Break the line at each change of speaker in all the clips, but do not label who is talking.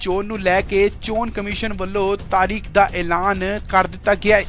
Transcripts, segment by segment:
ਚੋਣ ਨੂੰ ਲੈ ਕੇ ਚੋਣ ਕਮਿਸ਼ਨ ਵੱਲੋਂ ਤਾਰੀਖ ਦਾ ਐਲਾਨ ਕਰ ਦਿੱਤਾ ਗਿਆ ਹੈ।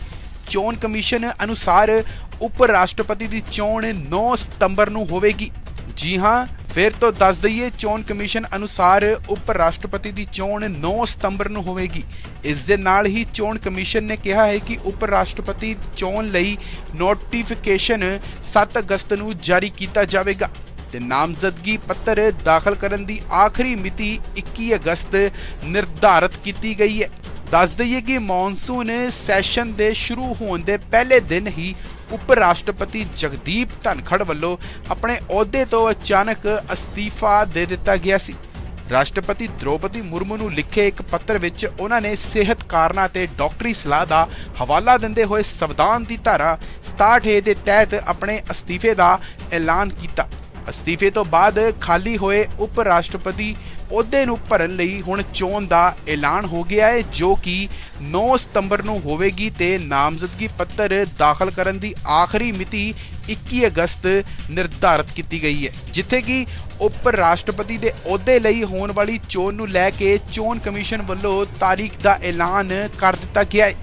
ਚੋਣ ਕਮਿਸ਼ਨ ਅਨੁਸਾਰ ਉਪ ਰਾਸ਼ਟਰਪਤੀ ਦੀ ਚੋਣ 9 ਸਤੰਬਰ ਨੂੰ ਹੋਵੇਗੀ। ਜੀ ਹਾਂ, ਫਿਰ ਤੋਂ ਦੱਸ ਦਈਏ, ਚੋਣ ਕਮਿਸ਼ਨ ਅਨੁਸਾਰ ਉਪ ਰਾਸ਼ਟਰਪਤੀ ਦੀ ਚੋਣ 9 ਸਤੰਬਰ ਨੂੰ ਹੋਵੇਗੀ। ਇਸ ਦੇ ਨਾਲ ਹੀ ਚੋਣ ਕਮਿਸ਼ਨ ਨੇ ਕਿਹਾ ਹੈ ਕਿ ਉਪ ਰਾਸ਼ਟਰਪਤੀ ਚੋਣ ਲਈ ਨੋਟੀਫਿਕੇਸ਼ਨ 7 ਅਗਸਤ ਨੂੰ ਜਾਰੀ ਕੀਤਾ ਜਾਵੇਗਾ। ਤੇ ਨਾਮਜ਼ਦਗੀ ਪੱਤਰ ਦਾਖਲ ਕਰਨ ਦੀ ਆਖਰੀ ਮਿਤੀ 21 ਅਗਸਤ ਨਿਰਧਾਰਤ ਕੀਤੀ ਗਈ ਹੈ। ਦੱਸ ਦਈਏ ਕਿ ਮੌਨਸੂਨ ਸੈਸ਼ਨ ਦੇ ਸ਼ੁਰੂ ਹੋਣ ਦੇ ਪਹਿਲੇ ਦਿਨ ਹੀ ਉਪ ਰਾਸ਼ਟਰਪਤੀ ਜਗਦੀਪ ਧਨਖੜ ਵੱਲੋਂ ਆਪਣੇ ਅਹੁਦੇ ਤੋਂ ਅਚਾਨਕ ਅਸਤੀਫਾ ਦੇ ਦਿੱਤਾ ਗਿਆ ਸੀ। ਰਾਸ਼ਟਰਪਤੀ ਦ੍ਰੋਪਦੀ ਮੁਰਮੂ ਨੂੰ ਲਿਖੇ ਇੱਕ ਪੱਤਰ ਵਿੱਚ ਉਹਨਾਂ ਨੇ ਸਿਹਤ ਕਾਰਨਾਂ ਤੇ ਡਾਕਟਰੀ ਸਲਾਹ ਦਾ ਹਵਾਲਾ ਦਿੰਦੇ ਹੋਏ ਸੰਵਿਧਾਨ ਦੀ ਧਾਰਾ 67 ਦੇ ਤਹਿਤ ਆਪਣੇ ਅਸਤੀਫੇ ਦਾ ਐਲਾਨ ਕੀਤਾ। ਅਸਤੀਫੇ ਤੋਂ ਬਾਅਦ ਖਾਲੀ ਹੋਏ ਉਪ ਰਾਸ਼ਟਰਪਤੀ ਅਹੁਦੇ ਨੂੰ ਭਰਨ ਲਈ ਹੁਣ ਚੋਣ ਦਾ ਐਲਾਨ ਹੋ ਗਿਆ ਹੈ, ਜੋ ਕਿ 9 ਸਤੰਬਰ ਨੂੰ ਹੋਵੇਗੀ ਤੇ ਨਾਮਜ਼ਦਗੀ ਪੱਤਰ ਦਾਖਲ ਕਰਨ ਦੀ ਆਖਰੀ ਮਿਤੀ 21 ਅਗਸਤ ਨਿਰਧਾਰਤ ਕੀਤੀ ਗਈ ਹੈ, ਜਿੱਥੇ ਕਿ ਉਪ ਰਾਸ਼ਟਰਪਤੀ ਦੇ ਅਹੁਦੇ ਲਈ ਹੋਣ ਵਾਲੀ ਚੋਣ ਨੂੰ ਲੈ ਕੇ ਚੋਣ ਕਮਿਸ਼ਨ ਵੱਲੋਂ ਤਾਰੀਖ ਦਾ ਐਲਾਨ ਕਰ ਦਿੱਤਾ ਗਿਆ ਹੈ।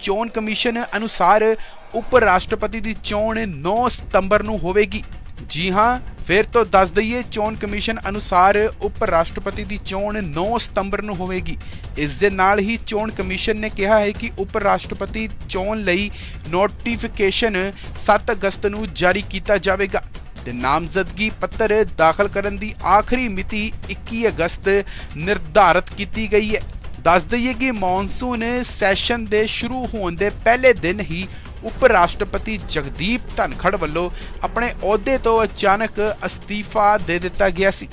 ਚੋਣ ਕਮਿਸ਼ਨ ਅਨੁਸਾਰ ਉਪ ਰਾਸ਼ਟਰਪਤੀ ਦੀ ਚੋਣ 9 ਸਤੰਬਰ ਨੂੰ ਹੋਵੇਗੀ। ਜੀ ਹਾਂ, ਫਿਰ ਤੋਂ ਦੱਸ ਦਈਏ, ਚੋਣ ਕਮਿਸ਼ਨ ਅਨੁਸਾਰ ਉਪ ਰਾਸ਼ਟਰਪਤੀ ਦੀ ਚੋਣ 9 ਸਤੰਬਰ ਨੂੰ ਹੋਵੇਗੀ। ਇਸ ਦੇ ਨਾਲ ਹੀ ਚੋਣ ਕਮਿਸ਼ਨ ਨੇ ਕਿਹਾ ਹੈ ਕਿ ਉਪ ਰਾਸ਼ਟਰਪਤੀ ਚੋਣ ਲਈ ਨੋਟੀਫਿਕੇਸ਼ਨ 7 ਅਗਸਤ ਨੂੰ ਜਾਰੀ ਕੀਤਾ ਜਾਵੇਗਾ। ਤੇ ਨਾਮਜ਼ਦਗੀ ਪੱਤਰ ਦਾਖਲ ਕਰਨ ਦੀ ਆਖਰੀ ਮਿਤੀ 21 ਅਗਸਤ ਨਿਰਧਾਰਤ ਕੀਤੀ ਗਈ ਹੈ। ਦੱਸ ਦਈਏ ਕਿ ਮੌਨਸੂਨ ਸੈਸ਼ਨ ਦੇ ਸ਼ੁਰੂ ਹੋਣ ਦੇ ਪਹਿਲੇ ਦਿਨ ਹੀ ਉਪ ਰਾਸ਼ਟਰਪਤੀ ਜਗਦੀਪ ਧਨਖੜ ਵੱਲੋਂ ਆਪਣੇ ਅਹੁਦੇ ਤੋਂ ਅਚਾਨਕ ਅਸਤੀਫਾ ਦੇ ਦਿੱਤਾ ਗਿਆ ਸੀ।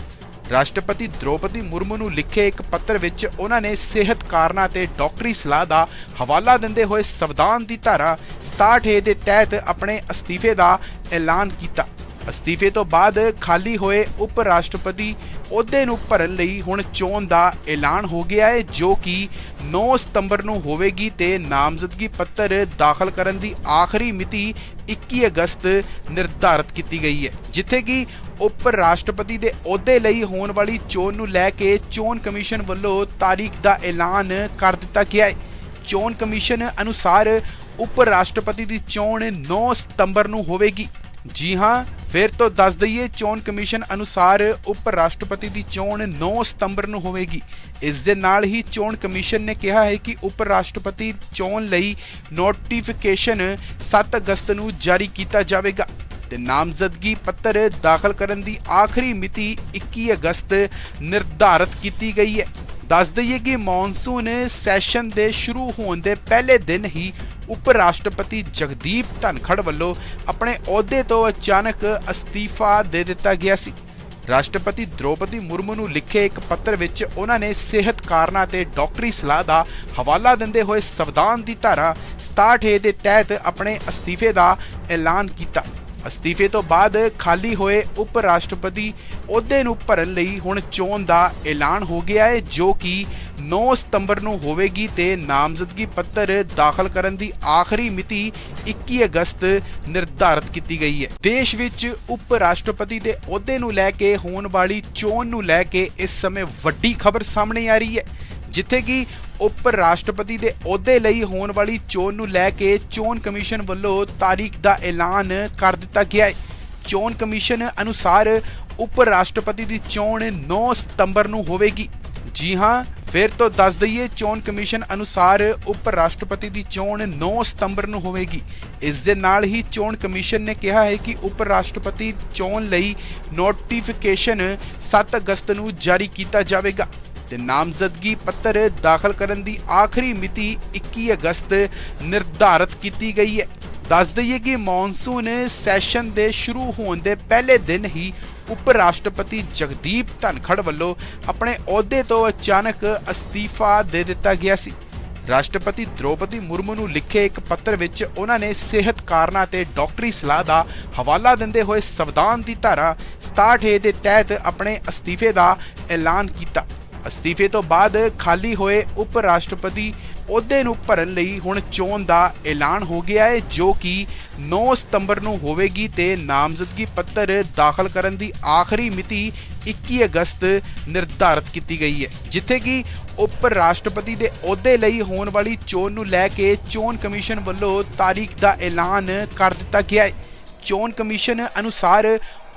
ਰਾਸ਼ਟਰਪਤੀ ਦ੍ਰੋਪਦੀ ਮੁਰਮੂ ਨੂੰ ਲਿਖੇ ਇੱਕ ਪੱਤਰ ਵਿੱਚ ਉਹਨਾਂ ਨੇ ਸਿਹਤ ਕਾਰਨਾਂ ਤੇ ਡਾਕਟਰੀ ਸਲਾਹ ਦਾ ਹਵਾਲਾ ਦਿੰਦੇ ਹੋਏ ਸੰਵਿਧਾਨ ਦੀ ਧਾਰਾ 67 ਦੇ ਤਹਿਤ ਆਪਣੇ ਅਸਤੀਫੇ ਦਾ ਐਲਾਨ ਕੀਤਾ। ਅਸਤੀਫੇ ਤੋਂ ਬਾਅਦ ਖਾਲੀ ਹੋਏ ਉਪ ਰਾਸ਼ਟਰਪਤੀ ਅਹੁਦੇ ਨੂੰ ਭਰਨ ਲਈ ਹੁਣ ਚੋਣ ਦਾ ਐਲਾਨ ਹੋ ਗਿਆ ਹੈ, ਜੋ ਕਿ 9 ਸਤੰਬਰ ਨੂੰ ਹੋਵੇਗੀ ਤੇ ਨਾਮਜ਼ਦਗੀ ਪੱਤਰ ਦਾਖਲ ਕਰਨ ਦੀ ਆਖਰੀ ਮਿਤੀ 21 ਅਗਸਤ ਨਿਰਧਾਰਤ ਕੀਤੀ ਗਈ ਹੈ, ਜਿੱਥੇ ਕਿ ਉਪ ਰਾਸ਼ਟਰਪਤੀ ਦੇ ਅਹੁਦੇ ਲਈ ਹੋਣ ਵਾਲੀ ਚੋਣ ਨੂੰ ਲੈ ਕੇ ਚੋਣ ਕਮਿਸ਼ਨ ਵੱਲੋਂ ਤਾਰੀਖ ਦਾ ਐਲਾਨ ਕਰ ਦਿੱਤਾ ਗਿਆ ਹੈ। ਚੋਣ ਕਮਿਸ਼ਨ ਅਨੁਸਾਰ ਉਪ ਰਾਸ਼ਟਰਪਤੀ ਦੀ ਚੋਣ 9 ਸਤੰਬਰ ਨੂੰ ਹੋਵੇਗੀ। ਜੀ ਹਾਂ ਫਿਰ ਤੋਂ ਦੱਸ ਦਈਏ, ਚੋਣ ਕਮਿਸ਼ਨ ਅਨੁਸਾਰ ਉਪ ਰਾਸ਼ਟਰਪਤੀ ਦੀ ਚੋਣ 9 ਸਤੰਬਰ ਨੂੰ ਹੋਵੇਗੀ। ਇਸ ਦੇ ਨਾਲ ਹੀ ਚੋਣ ਕਮਿਸ਼ਨ ਨੇ ਕਿਹਾ ਹੈ ਕਿ ਉਪ ਰਾਸ਼ਟਰਪਤੀ ਚੋਣ ਲਈ ਨੋਟੀਫਿਕੇਸ਼ਨ 7 ਅਗਸਤ ਨੂੰ ਜਾਰੀ ਕੀਤਾ ਜਾਵੇਗਾ ਤੇ ਨਾਮਜ਼ਦਗੀ ਪੱਤਰ ਦਾਖਲ ਕਰਨ ਦੀ ਆਖਰੀ ਮਿਤੀ 21 ਅਗਸਤ ਨਿਰਧਾਰਤ ਕੀਤੀ ਗਈ ਹੈ। ਦੱਸ ਦਈਏ ਕਿ ਮੌਨਸੂਨ ਸੈਸ਼ਨ ਦੇ ਸ਼ੁਰੂ ਹੋਣ ਦੇ ਪਹਿਲੇ ਦਿਨ ਹੀ ਉਪ ਰਾਸ਼ਟਰਪਤੀ ਜਗਦੀਪ ਧਨਖੜ ਵੱਲੋਂ ਆਪਣੇ ਅਹੁਦੇ ਤੋਂ ਅਚਾਨਕ ਅਸਤੀਫਾ ਦੇ ਦਿੱਤਾ ਗਿਆ ਸੀ। ਰਾਸ਼ਟਰਪਤੀ ਦ੍ਰੋਪਦੀ ਮੁਰਮੂ ਨੂੰ ਲਿਖੇ ਇੱਕ ਪੱਤਰ ਵਿੱਚ ਉਹਨਾਂ ਨੇ ਸਿਹਤ ਕਾਰਨਾਂ ਤੇ ਡਾਕਟਰੀ ਸਲਾਹ ਦਾ ਹਵਾਲਾ ਦਿੰਦੇ ਹੋਏ ਸੰਵਿਧਾਨ ਦੀ ਧਾਰਾ 67 ਦੇ ਤਹਿਤ ਆਪਣੇ ਅਸਤੀਫੇ ਦਾ ਐਲਾਨ ਕੀਤਾ। ਅਸਤੀਫੇ ਤੋਂ ਬਾਅਦ ਖਾਲੀ ਹੋਏ ਉਪ ਰਾਸ਼ਟਰਪਤੀ ਅਹੁਦੇ ਨੂੰ ਭਰਨ ਲਈ ਹੁਣ ਚੋਣ ਦਾ ਐਲਾਨ ਹੋ ਗਿਆ ਹੈ, ਜੋ ਕਿ 9 ਸਤੰਬਰ ਨੂੰ ਹੋਵੇਗੀ ਤੇ ਨਾਮਜ਼ਦਗੀ ਪੱਤਰ ਦਾਖਲ ਕਰਨ ਦੀ ਆਖਰੀ ਮਿਤੀ 21 ਅਗਸਤ ਨਿਰਧਾਰਤ ਕੀਤੀ ਗਈ ਹੈ। ਦੇਸ਼ ਵਿੱਚ ਉਪ ਰਾਸ਼ਟਰਪਤੀ ਦੇ ਅਹੁਦੇ ਨੂੰ ਲੈ ਕੇ ਹੋਣ ਵਾਲੀ ਚੋਣ ਨੂੰ ਲੈ ਕੇ ਇਸ ਸਮੇਂ ਵੱਡੀ ਖਬਰ ਸਾਹਮਣੇ ਆ ਰਹੀ ਹੈ, ਜਿੱਥੇ ਕਿ ਉਪ ਰਾਸ਼ਟਰਪਤੀ ਦੇ ਅਹੁਦੇ ਲਈ ਹੋਣ ਵਾਲੀ ਚੋਣ ਨੂੰ ਲੈ ਕੇ ਚੋਣ ਕਮਿਸ਼ਨ ਵੱਲੋਂ ਤਾਰੀਖ ਦਾ ਐਲਾਨ ਕਰ ਦਿੱਤਾ ਗਿਆ ਹੈ। ਚੋਣ ਕਮਿਸ਼ਨ ਅਨੁਸਾਰ ਉਪ ਰਾਸ਼ਟਰਪਤੀ ਦੀ ਚੋਣ 9 ਸਤੰਬਰ ਨੂੰ ਹੋਵੇਗੀ। ਜੀ ਹਾਂ, ਫਿਰ ਤੋਂ ਦੱਸ ਦਈਏ, ਚੋਣ ਕਮਿਸ਼ਨ ਅਨੁਸਾਰ ਉਪ ਰਾਸ਼ਟਰਪਤੀ ਦੀ ਚੋਣ 9 ਸਤੰਬਰ ਨੂੰ ਹੋਵੇਗੀ। ਇਸ ਦੇ ਨਾਲ ਹੀ ਚੋਣ ਕਮਿਸ਼ਨ ਨੇ ਕਿਹਾ ਹੈ ਕਿ ਉਪ ਰਾਸ਼ਟਰਪਤੀ ਚੋਣ ਲਈ ਨੋਟੀਫਿਕੇਸ਼ਨ 7 ਅਗਸਤ ਨੂੰ ਜਾਰੀ ਕੀਤਾ ਜਾਵੇਗਾ। ਤੇ ਨਾਮਜ਼ਦਗੀ ਪੱਤਰ ਦਾਖਲ ਕਰਨ ਦੀ ਆਖਰੀ ਮਿਤੀ 21 ਅਗਸਤ ਨਿਰਧਾਰਤ ਕੀਤੀ ਗਈ ਹੈ। ਦੱਸ ਦਈਏ ਕਿ ਮੌਨਸੂਨ ਸੈਸ਼ਨ ਦੇ ਸ਼ੁਰੂ ਹੋਣ ਦੇ ਪਹਿਲੇ ਦਿਨ ਹੀ ਉਪ ਰਾਸ਼ਟਰਪਤੀ ਜਗਦੀਪ ਧਨਖੜ ਵੱਲੋਂ ਆਪਣੇ ਅਹੁਦੇ ਤੋਂ ਅਚਾਨਕ ਅਸਤੀਫਾ ਦੇ ਦਿੱਤਾ ਗਿਆ ਸੀ। ਰਾਸ਼ਟਰਪਤੀ ਦ੍ਰੋਪਦੀ ਮੁਰਮੂ ਨੂੰ ਲਿਖੇ ਇੱਕ ਪੱਤਰ ਵਿੱਚ ਉਹਨਾਂ ਨੇ ਸਿਹਤ ਕਾਰਨਾਂ ਤੇ ਡਾਕਟਰੀ ਸਲਾਹ ਦਾ ਹਵਾਲਾ ਦਿੰਦੇ ਹੋਏ ਸੰਵਿਧਾਨ ਦੀ ਧਾਰਾ 67 ਦੇ ਤਹਿਤ ਆਪਣੇ ਅਸਤੀਫੇ ਦਾ ਐਲਾਨ ਕੀਤਾ। ਅਸਤੀਫੇ ਤੋਂ ਬਾਅਦ ਖਾਲੀ ਹੋਏ ਉਪ ਰਾਸ਼ਟਰਪਤੀ ਅਹੁਦੇ ਨੂੰ ਭਰਨ ਲਈ ਹੁਣ ਚੋਣ ਦਾ ਐਲਾਨ ਹੋ ਗਿਆ ਹੈ, ਜੋ ਕਿ 9 ਸਤੰਬਰ ਨੂੰ ਹੋਵੇਗੀ ਤੇ ਨਾਮਜ਼ਦਗੀ ਪੱਤਰ ਦਾਖਲ ਕਰਨ ਦੀ ਆਖਰੀ ਮਿਤੀ 21 ਅਗਸਤ ਨਿਰਧਾਰਤ ਕੀਤੀ ਗਈ ਹੈ, ਜਿੱਥੇ ਕਿ ਉਪ ਰਾਸ਼ਟਰਪਤੀ ਦੇ ਅਹੁਦੇ ਲਈ ਹੋਣ ਵਾਲੀ ਚੋਣ ਨੂੰ ਲੈ ਕੇ ਚੋਣ ਕਮਿਸ਼ਨ ਵੱਲੋਂ ਤਾਰੀਖ ਦਾ ਐਲਾਨ ਕਰ ਦਿੱਤਾ ਗਿਆ ਹੈ। ਚੋਣ ਕਮਿਸ਼ਨ ਅਨੁਸਾਰ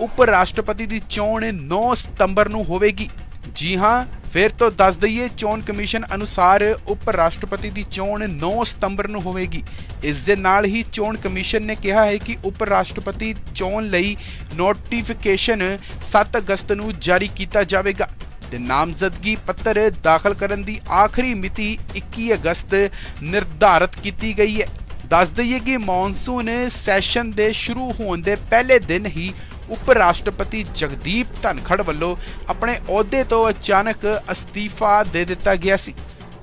ਉਪ ਰਾਸ਼ਟਰਪਤੀ ਦੀ ਚੋਣ 9 ਸਤੰਬਰ ਨੂੰ ਹੋਵੇਗੀ। ਜੀ ਹਾਂ ਫਿਰ ਤੋਂ ਦੱਸ ਦਈਏ, ਚੋਣ ਕਮਿਸ਼ਨ ਅਨੁਸਾਰ ਉਪ ਰਾਸ਼ਟਰਪਤੀ ਦੀ ਚੋਣ 9 ਸਤੰਬਰ ਨੂੰ ਹੋਵੇਗੀ। ਇਸ ਦੇ ਨਾਲ ਹੀ ਚੋਣ ਕਮਿਸ਼ਨ ਨੇ ਕਿਹਾ ਹੈ ਕਿ ਉਪ ਰਾਸ਼ਟਰਪਤੀ ਚੋਣ ਲਈ ਨੋਟੀਫਿਕੇਸ਼ਨ 7 ਅਗਸਤ ਨੂੰ ਜਾਰੀ ਕੀਤਾ ਜਾਵੇਗਾ ਤੇ ਨਾਮਜ਼ਦਗੀ ਪੱਤਰ ਦਾਖਲ ਕਰਨ ਦੀ ਆਖਰੀ ਮਿਤੀ 21 ਅਗਸਤ ਨਿਰਧਾਰਤ ਕੀਤੀ ਗਈ ਹੈ। ਦੱਸ ਦਈਏ ਕਿ ਮੌਨਸੂਨ ਸੈਸ਼ਨ ਦੇ ਸ਼ੁਰੂ ਹੋਣ ਦੇ ਪਹਿਲੇ ਦਿਨ ਹੀ ਉਪ ਰਾਸ਼ਟਰਪਤੀ ਜਗਦੀਪ ਧਨਖੜ ਵੱਲੋਂ ਆਪਣੇ ਅਹੁਦੇ ਤੋਂ ਅਚਾਨਕ ਅਸਤੀਫਾ ਦੇ ਦਿੱਤਾ ਗਿਆ ਸੀ।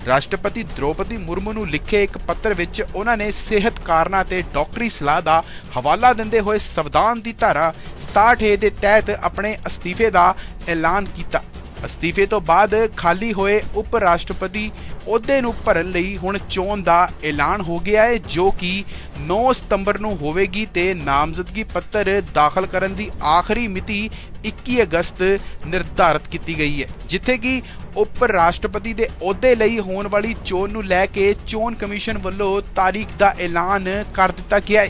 ਰਾਸ਼ਟਰਪਤੀ ਦ੍ਰੋਪਦੀ ਮੁਰਮੂ ਨੂੰ ਲਿਖੇ ਇੱਕ ਪੱਤਰ ਵਿੱਚ ਉਹਨਾਂ ਨੇ ਸਿਹਤ ਕਾਰਨਾਂ ਤੇ ਡਾਕਟਰੀ ਸਲਾਹ ਦਾ ਹਵਾਲਾ ਦਿੰਦੇ ਹੋਏ ਸੰਵਿਧਾਨ ਦੀ ਧਾਰਾ 67 ਦੇ ਤਹਿਤ ਆਪਣੇ ਅਸਤੀਫੇ ਦਾ ਐਲਾਨ ਕੀਤਾ। ਅਸਤੀਫੇ ਤੋਂ ਬਾਅਦ ਖਾਲੀ ਹੋਏ ਉਪ ਰਾਸ਼ਟਰਪਤੀ ਅਹੁਦੇ ਨੂੰ ਭਰਨ ਲਈ ਹੁਣ ਚੋਣ ਦਾ ਐਲਾਨ ਹੋ ਗਿਆ ਹੈ, ਜੋ ਕਿ 9 ਸਤੰਬਰ ਨੂੰ ਹੋਵੇਗੀ ਤੇ ਨਾਮਜ਼ਦਗੀ ਪੱਤਰ ਦਾਖਲ ਕਰਨ ਦੀ ਆਖਰੀ ਮਿਤੀ 21 ਅਗਸਤ ਨਿਰਧਾਰਤ ਕੀਤੀ ਗਈ ਹੈ, ਜਿੱਥੇ ਕਿ ਉਪ ਰਾਸ਼ਟਰਪਤੀ ਦੇ ਅਹੁਦੇ ਲਈ ਹੋਣ ਵਾਲੀ ਚੋਣ ਨੂੰ ਲੈ ਕੇ ਚੋਣ ਕਮਿਸ਼ਨ ਵੱਲੋਂ ਤਾਰੀਖ ਦਾ ਐਲਾਨ ਕਰ ਦਿੱਤਾ ਗਿਆ ਹੈ।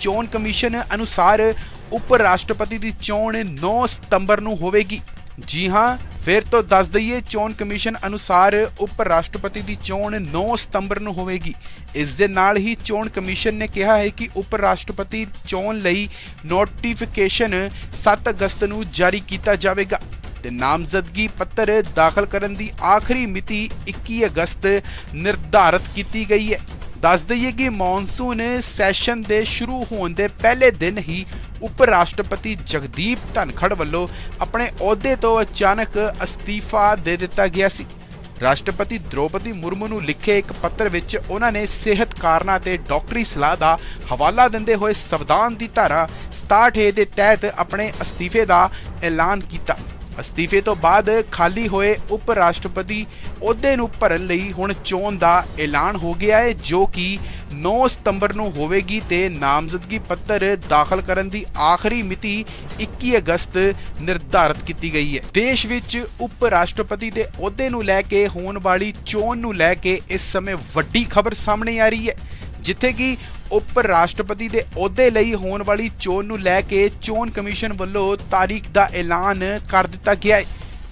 ਚੋਣ ਕਮਿਸ਼ਨ ਅਨੁਸਾਰ ਉਪ ਰਾਸ਼ਟਰਪਤੀ ਦੀ ਚੋਣ 9 ਸਤੰਬਰ ਨੂੰ ਹੋਵੇਗੀ। ਜੀ ਹਾਂ, ਫਿਰ ਤੋਂ ਦੱਸ ਦਈਏ, ਚੋਣ ਕਮਿਸ਼ਨ ਅਨੁਸਾਰ ਉਪ ਰਾਸ਼ਟਰਪਤੀ ਦੀ ਚੋਣ 9 ਸਤੰਬਰ ਨੂੰ ਹੋਵੇਗੀ। ਇਸ ਦੇ ਨਾਲ ਹੀ ਚੋਣ ਕਮਿਸ਼ਨ ਨੇ ਕਿਹਾ ਹੈ ਕਿ ਉਪ ਰਾਸ਼ਟਰਪਤੀ ਚੋਣ ਲਈ ਨੋਟੀਫਿਕੇਸ਼ਨ 7 ਅਗਸਤ ਨੂੰ ਜਾਰੀ ਕੀਤਾ ਜਾਵੇਗਾ ਤੇ ਨਾਮਜ਼ਦਗੀ ਪੱਤਰ ਦਾਖਲ ਕਰਨ ਦੀ ਆਖਰੀ ਮਿਤੀ 21 ਅਗਸਤ ਨਿਰਧਾਰਤ ਕੀਤੀ ਗਈ ਹੈ। ਦੱਸ ਦਈਏ ਕਿ ਮੌਨਸੂਨ ਸੈਸ਼ਨ ਦੇ ਸ਼ੁਰੂ ਹੋਣ ਦੇ ਪਹਿਲੇ ਦਿਨ ਹੀ ਉਪ ਰਾਸ਼ਟਰਪਤੀ ਜਗਦੀਪ ਧਨਖੜ ਵੱਲੋਂ ਆਪਣੇ ਅਹੁਦੇ ਤੋਂ ਅਚਾਨਕ ਅਸਤੀਫਾ ਦੇ ਦਿੱਤਾ ਗਿਆ ਸੀ। ਰਾਸ਼ਟਰਪਤੀ ਦ੍ਰੋਪਦੀ ਮੁਰਮੂ ਨੂੰ ਲਿਖੇ ਇੱਕ ਪੱਤਰ ਵਿੱਚ ਉਹਨਾਂ ਨੇ ਸਿਹਤ ਕਾਰਨਾਂ ਤੇ ਡਾਕਟਰੀ ਸਲਾਹ ਦਾ ਹਵਾਲਾ ਦਿੰਦੇ ਹੋਏ ਸੰਵਿਧਾਨ ਦੀ ਧਾਰਾ 67 ਦੇ ਤਹਿਤ ਆਪਣੇ ਅਸਤੀਫੇ ਦਾ ਐਲਾਨ ਕੀਤਾ। ਅਸਤੀਫੇ ਤੋਂ ਬਾਅਦ ਖਾਲੀ ਹੋਏ ਉਪ ਰਾਸ਼ਟਰਪਤੀ ਅਹੁਦੇ ਨੂੰ ਭਰਨ ਲਈ ਹੁਣ ਚੋਣ ਦਾ ਐਲਾਨ ਹੋ ਗਿਆ ਹੈ, ਜੋ ਕਿ 9 ਸਤੰਬਰ ਨੂੰ ਹੋਵੇਗੀ ਤੇ ਨਾਮਜ਼ਦਗੀ ਪੱਤਰ ਦਾਖਲ ਕਰਨ ਦੀ ਆਖਰੀ ਮਿਤੀ 21 ਅਗਸਤ ਨਿਰਧਾਰਤ ਕੀਤੀ ਗਈ ਹੈ। ਦੇਸ਼ ਵਿੱਚ ਉਪ ਰਾਸ਼ਟਰਪਤੀ ਦੇ ਅਹੁਦੇ ਨੂੰ ਲੈ ਕੇ ਹੋਣ ਵਾਲੀ ਚੋਣ ਨੂੰ ਲੈ ਕੇ ਇਸ ਸਮੇਂ ਵੱਡੀ ਖਬਰ ਸਾਹਮਣੇ ਆ ਰਹੀ ਹੈ, ਜਿੱਥੇ ਕਿ ਉਪ ਰਾਸ਼ਟਰਪਤੀ ਦੇ ਅਹੁਦੇ ਲਈ ਹੋਣ ਵਾਲੀ ਚੋਣ ਨੂੰ ਲੈ ਕੇ ਚੋਣ ਕਮਿਸ਼ਨ ਵੱਲੋਂ ਤਾਰੀਖ ਦਾ ਐਲਾਨ ਕਰ ਦਿੱਤਾ ਗਿਆ ਹੈ।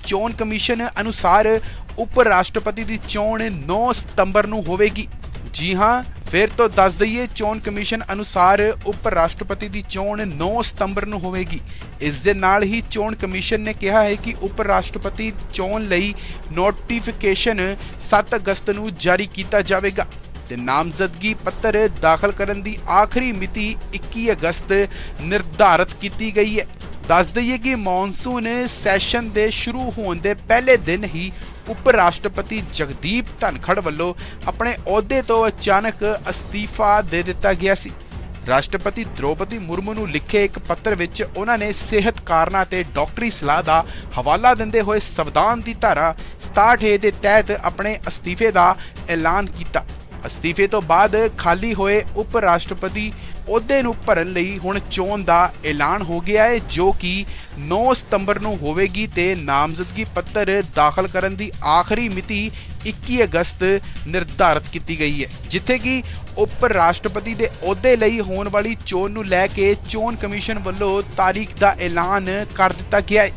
ਚੋਣ ਕਮਿਸ਼ਨ ਅਨੁਸਾਰ ਉਪ ਰਾਸ਼ਟਰਪਤੀ ਦੀ ਚੋਣ 9 ਸਤੰਬਰ ਨੂੰ ਹੋਵੇਗੀ। ਜੀ ਹਾਂ, ਫਿਰ ਤੋਂ ਦੱਸ ਦਈਏ, ਚੋਣ ਕਮਿਸ਼ਨ ਅਨੁਸਾਰ ਉਪ ਰਾਸ਼ਟਰਪਤੀ ਦੀ ਚੋਣ 9 ਸਤੰਬਰ ਨੂੰ ਹੋਵੇਗੀ। ਇਸ ਦੇ ਨਾਲ ਹੀ ਚੋਣ ਕਮਿਸ਼ਨ ਨੇ ਕਿਹਾ ਹੈ ਕਿ ਉਪ ਰਾਸ਼ਟਰਪਤੀ ਚੋਣ ਲਈ ਨੋਟੀਫਿਕੇਸ਼ਨ 7 ਅਗਸਤ ਨੂੰ ਜਾਰੀ ਕੀਤਾ ਜਾਵੇਗਾ ਤੇ ਨਾਮਜ਼ਦਗੀ ਪੱਤਰ ਦਾਖਲ ਕਰਨ ਦੀ ਆਖਰੀ ਮਿਤੀ 21 ਅਗਸਤ ਨਿਰਧਾਰਤ ਕੀਤੀ ਗਈ ਹੈ। ਦੱਸ ਦਈਏ ਕਿ ਮੌਨਸੂਨ ਸੈਸ਼ਨ ਦੇ ਸ਼ੁਰੂ ਹੋਣ ਦੇ ਪਹਿਲੇ ਦਿਨ ਹੀ ਉਪ ਰਾਸ਼ਟਰਪਤੀ ਜਗਦੀਪ ਧਨਖੜ ਵੱਲੋਂ ਆਪਣੇ ਅਹੁਦੇ ਤੋਂ ਅਚਾਨਕ ਅਸਤੀਫਾ ਦੇ ਦਿੱਤਾ ਗਿਆ ਸੀ। ਰਾਸ਼ਟਰਪਤੀ ਦ੍ਰੋਪਦੀ ਮੁਰਮੂ ਨੂੰ ਲਿਖੇ ਇੱਕ ਪੱਤਰ ਵਿੱਚ ਉਹਨਾਂ ਨੇ ਸਿਹਤ ਕਾਰਨਾਂ ਤੇ ਡਾਕਟਰੀ ਸਲਾਹ ਦਾ ਹਵਾਲਾ ਦਿੰਦੇ ਹੋਏ ਸੰਵਿਧਾਨ ਦੀ ਧਾਰਾ 67 ਦੇ ਤਹਿਤ ਆਪਣੇ ਅਸਤੀਫੇ ਦਾ ਐਲਾਨ ਕੀਤਾ। ਅਸਤੀਫੇ ਤੋਂ ਬਾਅਦ ਖਾਲੀ ਹੋਏ ਉਪ ਰਾਸ਼ਟਰਪਤੀ ਅਹੁਦੇ ਨੂੰ ਭਰਨ ਲਈ ਹੁਣ ਚੋਣ ਦਾ ਐਲਾਨ ਹੋ ਗਿਆ ਹੈ, ਜੋ ਕਿ 9 ਸਤੰਬਰ ਨੂੰ ਹੋਵੇਗੀ ਤੇ ਨਾਮਜ਼ਦਗੀ ਪੱਤਰ ਦਾਖਲ ਕਰਨ ਦੀ ਆਖਰੀ ਮਿਤੀ 21 ਅਗਸਤ ਨਿਰਧਾਰਤ ਕੀਤੀ ਗਈ ਹੈ। ਜਿੱਥੇ ਕਿ ਉਪ ਰਾਸ਼ਟਰਪਤੀ ਦੇ ਅਹੁਦੇ ਲਈ ਹੋਣ ਵਾਲੀ ਚੋਣ ਨੂੰ ਲੈ ਕੇ ਚੋਣ ਕਮਿਸ਼ਨ ਵੱਲੋਂ ਤਾਰੀਖ ਦਾ ਐਲਾਨ ਕਰ ਦਿੱਤਾ ਗਿਆ ਹੈ।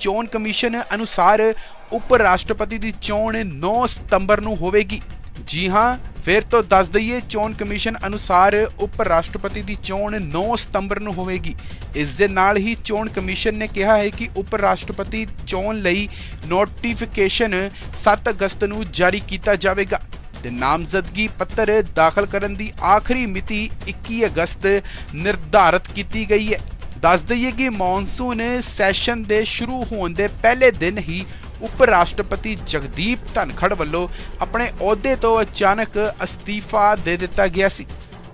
ਚੋਣ ਕਮਿਸ਼ਨ ਅਨੁਸਾਰ ਉਪ ਰਾਸ਼ਟਰਪਤੀ ਦੀ ਚੋਣ 9 ਸਤੰਬਰ ਨੂੰ ਹੋਵੇਗੀ। ਜੀ ਹਾਂ ਫਿਰ ਤੋਂ ਦੱਸ ਦਈਏ, ਚੋਣ ਕਮਿਸ਼ਨ ਅਨੁਸਾਰ ਉਪ ਰਾਸ਼ਟਰਪਤੀ ਦੀ ਚੋਣ 9 ਸਤੰਬਰ ਨੂੰ ਹੋਵੇਗੀ। ਇਸ ਦੇ ਨਾਲ ਹੀ ਚੋਣ ਕਮਿਸ਼ਨ ਨੇ ਕਿਹਾ ਹੈ ਕਿ ਉਪ ਰਾਸ਼ਟਰਪਤੀ ਚੋਣ ਲਈ ਨੋਟੀਫਿਕੇਸ਼ਨ 7 ਅਗਸਤ ਨੂੰ ਜਾਰੀ ਕੀਤਾ ਜਾਵੇਗਾ। ਤੇ ਨਾਮਜ਼ਦਗੀ ਪੱਤਰ ਦਾਖਲ ਕਰਨ ਦੀ ਆਖਰੀ ਮਿਤੀ 21 ਅਗਸਤ ਨਿਰਧਾਰਤ ਕੀਤੀ ਗਈ ਹੈ। ਦੱਸ ਦਈਏ ਕਿ ਮੌਨਸੂਨ ਸੈਸ਼ਨ ਦੇ ਸ਼ੁਰੂ ਹੋਣ ਦੇ ਪਹਿਲੇ ਦਿਨ ਹੀ ਉਪ ਰਾਸ਼ਟਰਪਤੀ ਜਗਦੀਪ ਧਨਖੜ ਵੱਲੋਂ ਆਪਣੇ ਅਹੁਦੇ ਤੋਂ ਅਚਾਨਕ ਅਸਤੀਫਾ ਦੇ ਦਿੱਤਾ ਗਿਆ ਸੀ।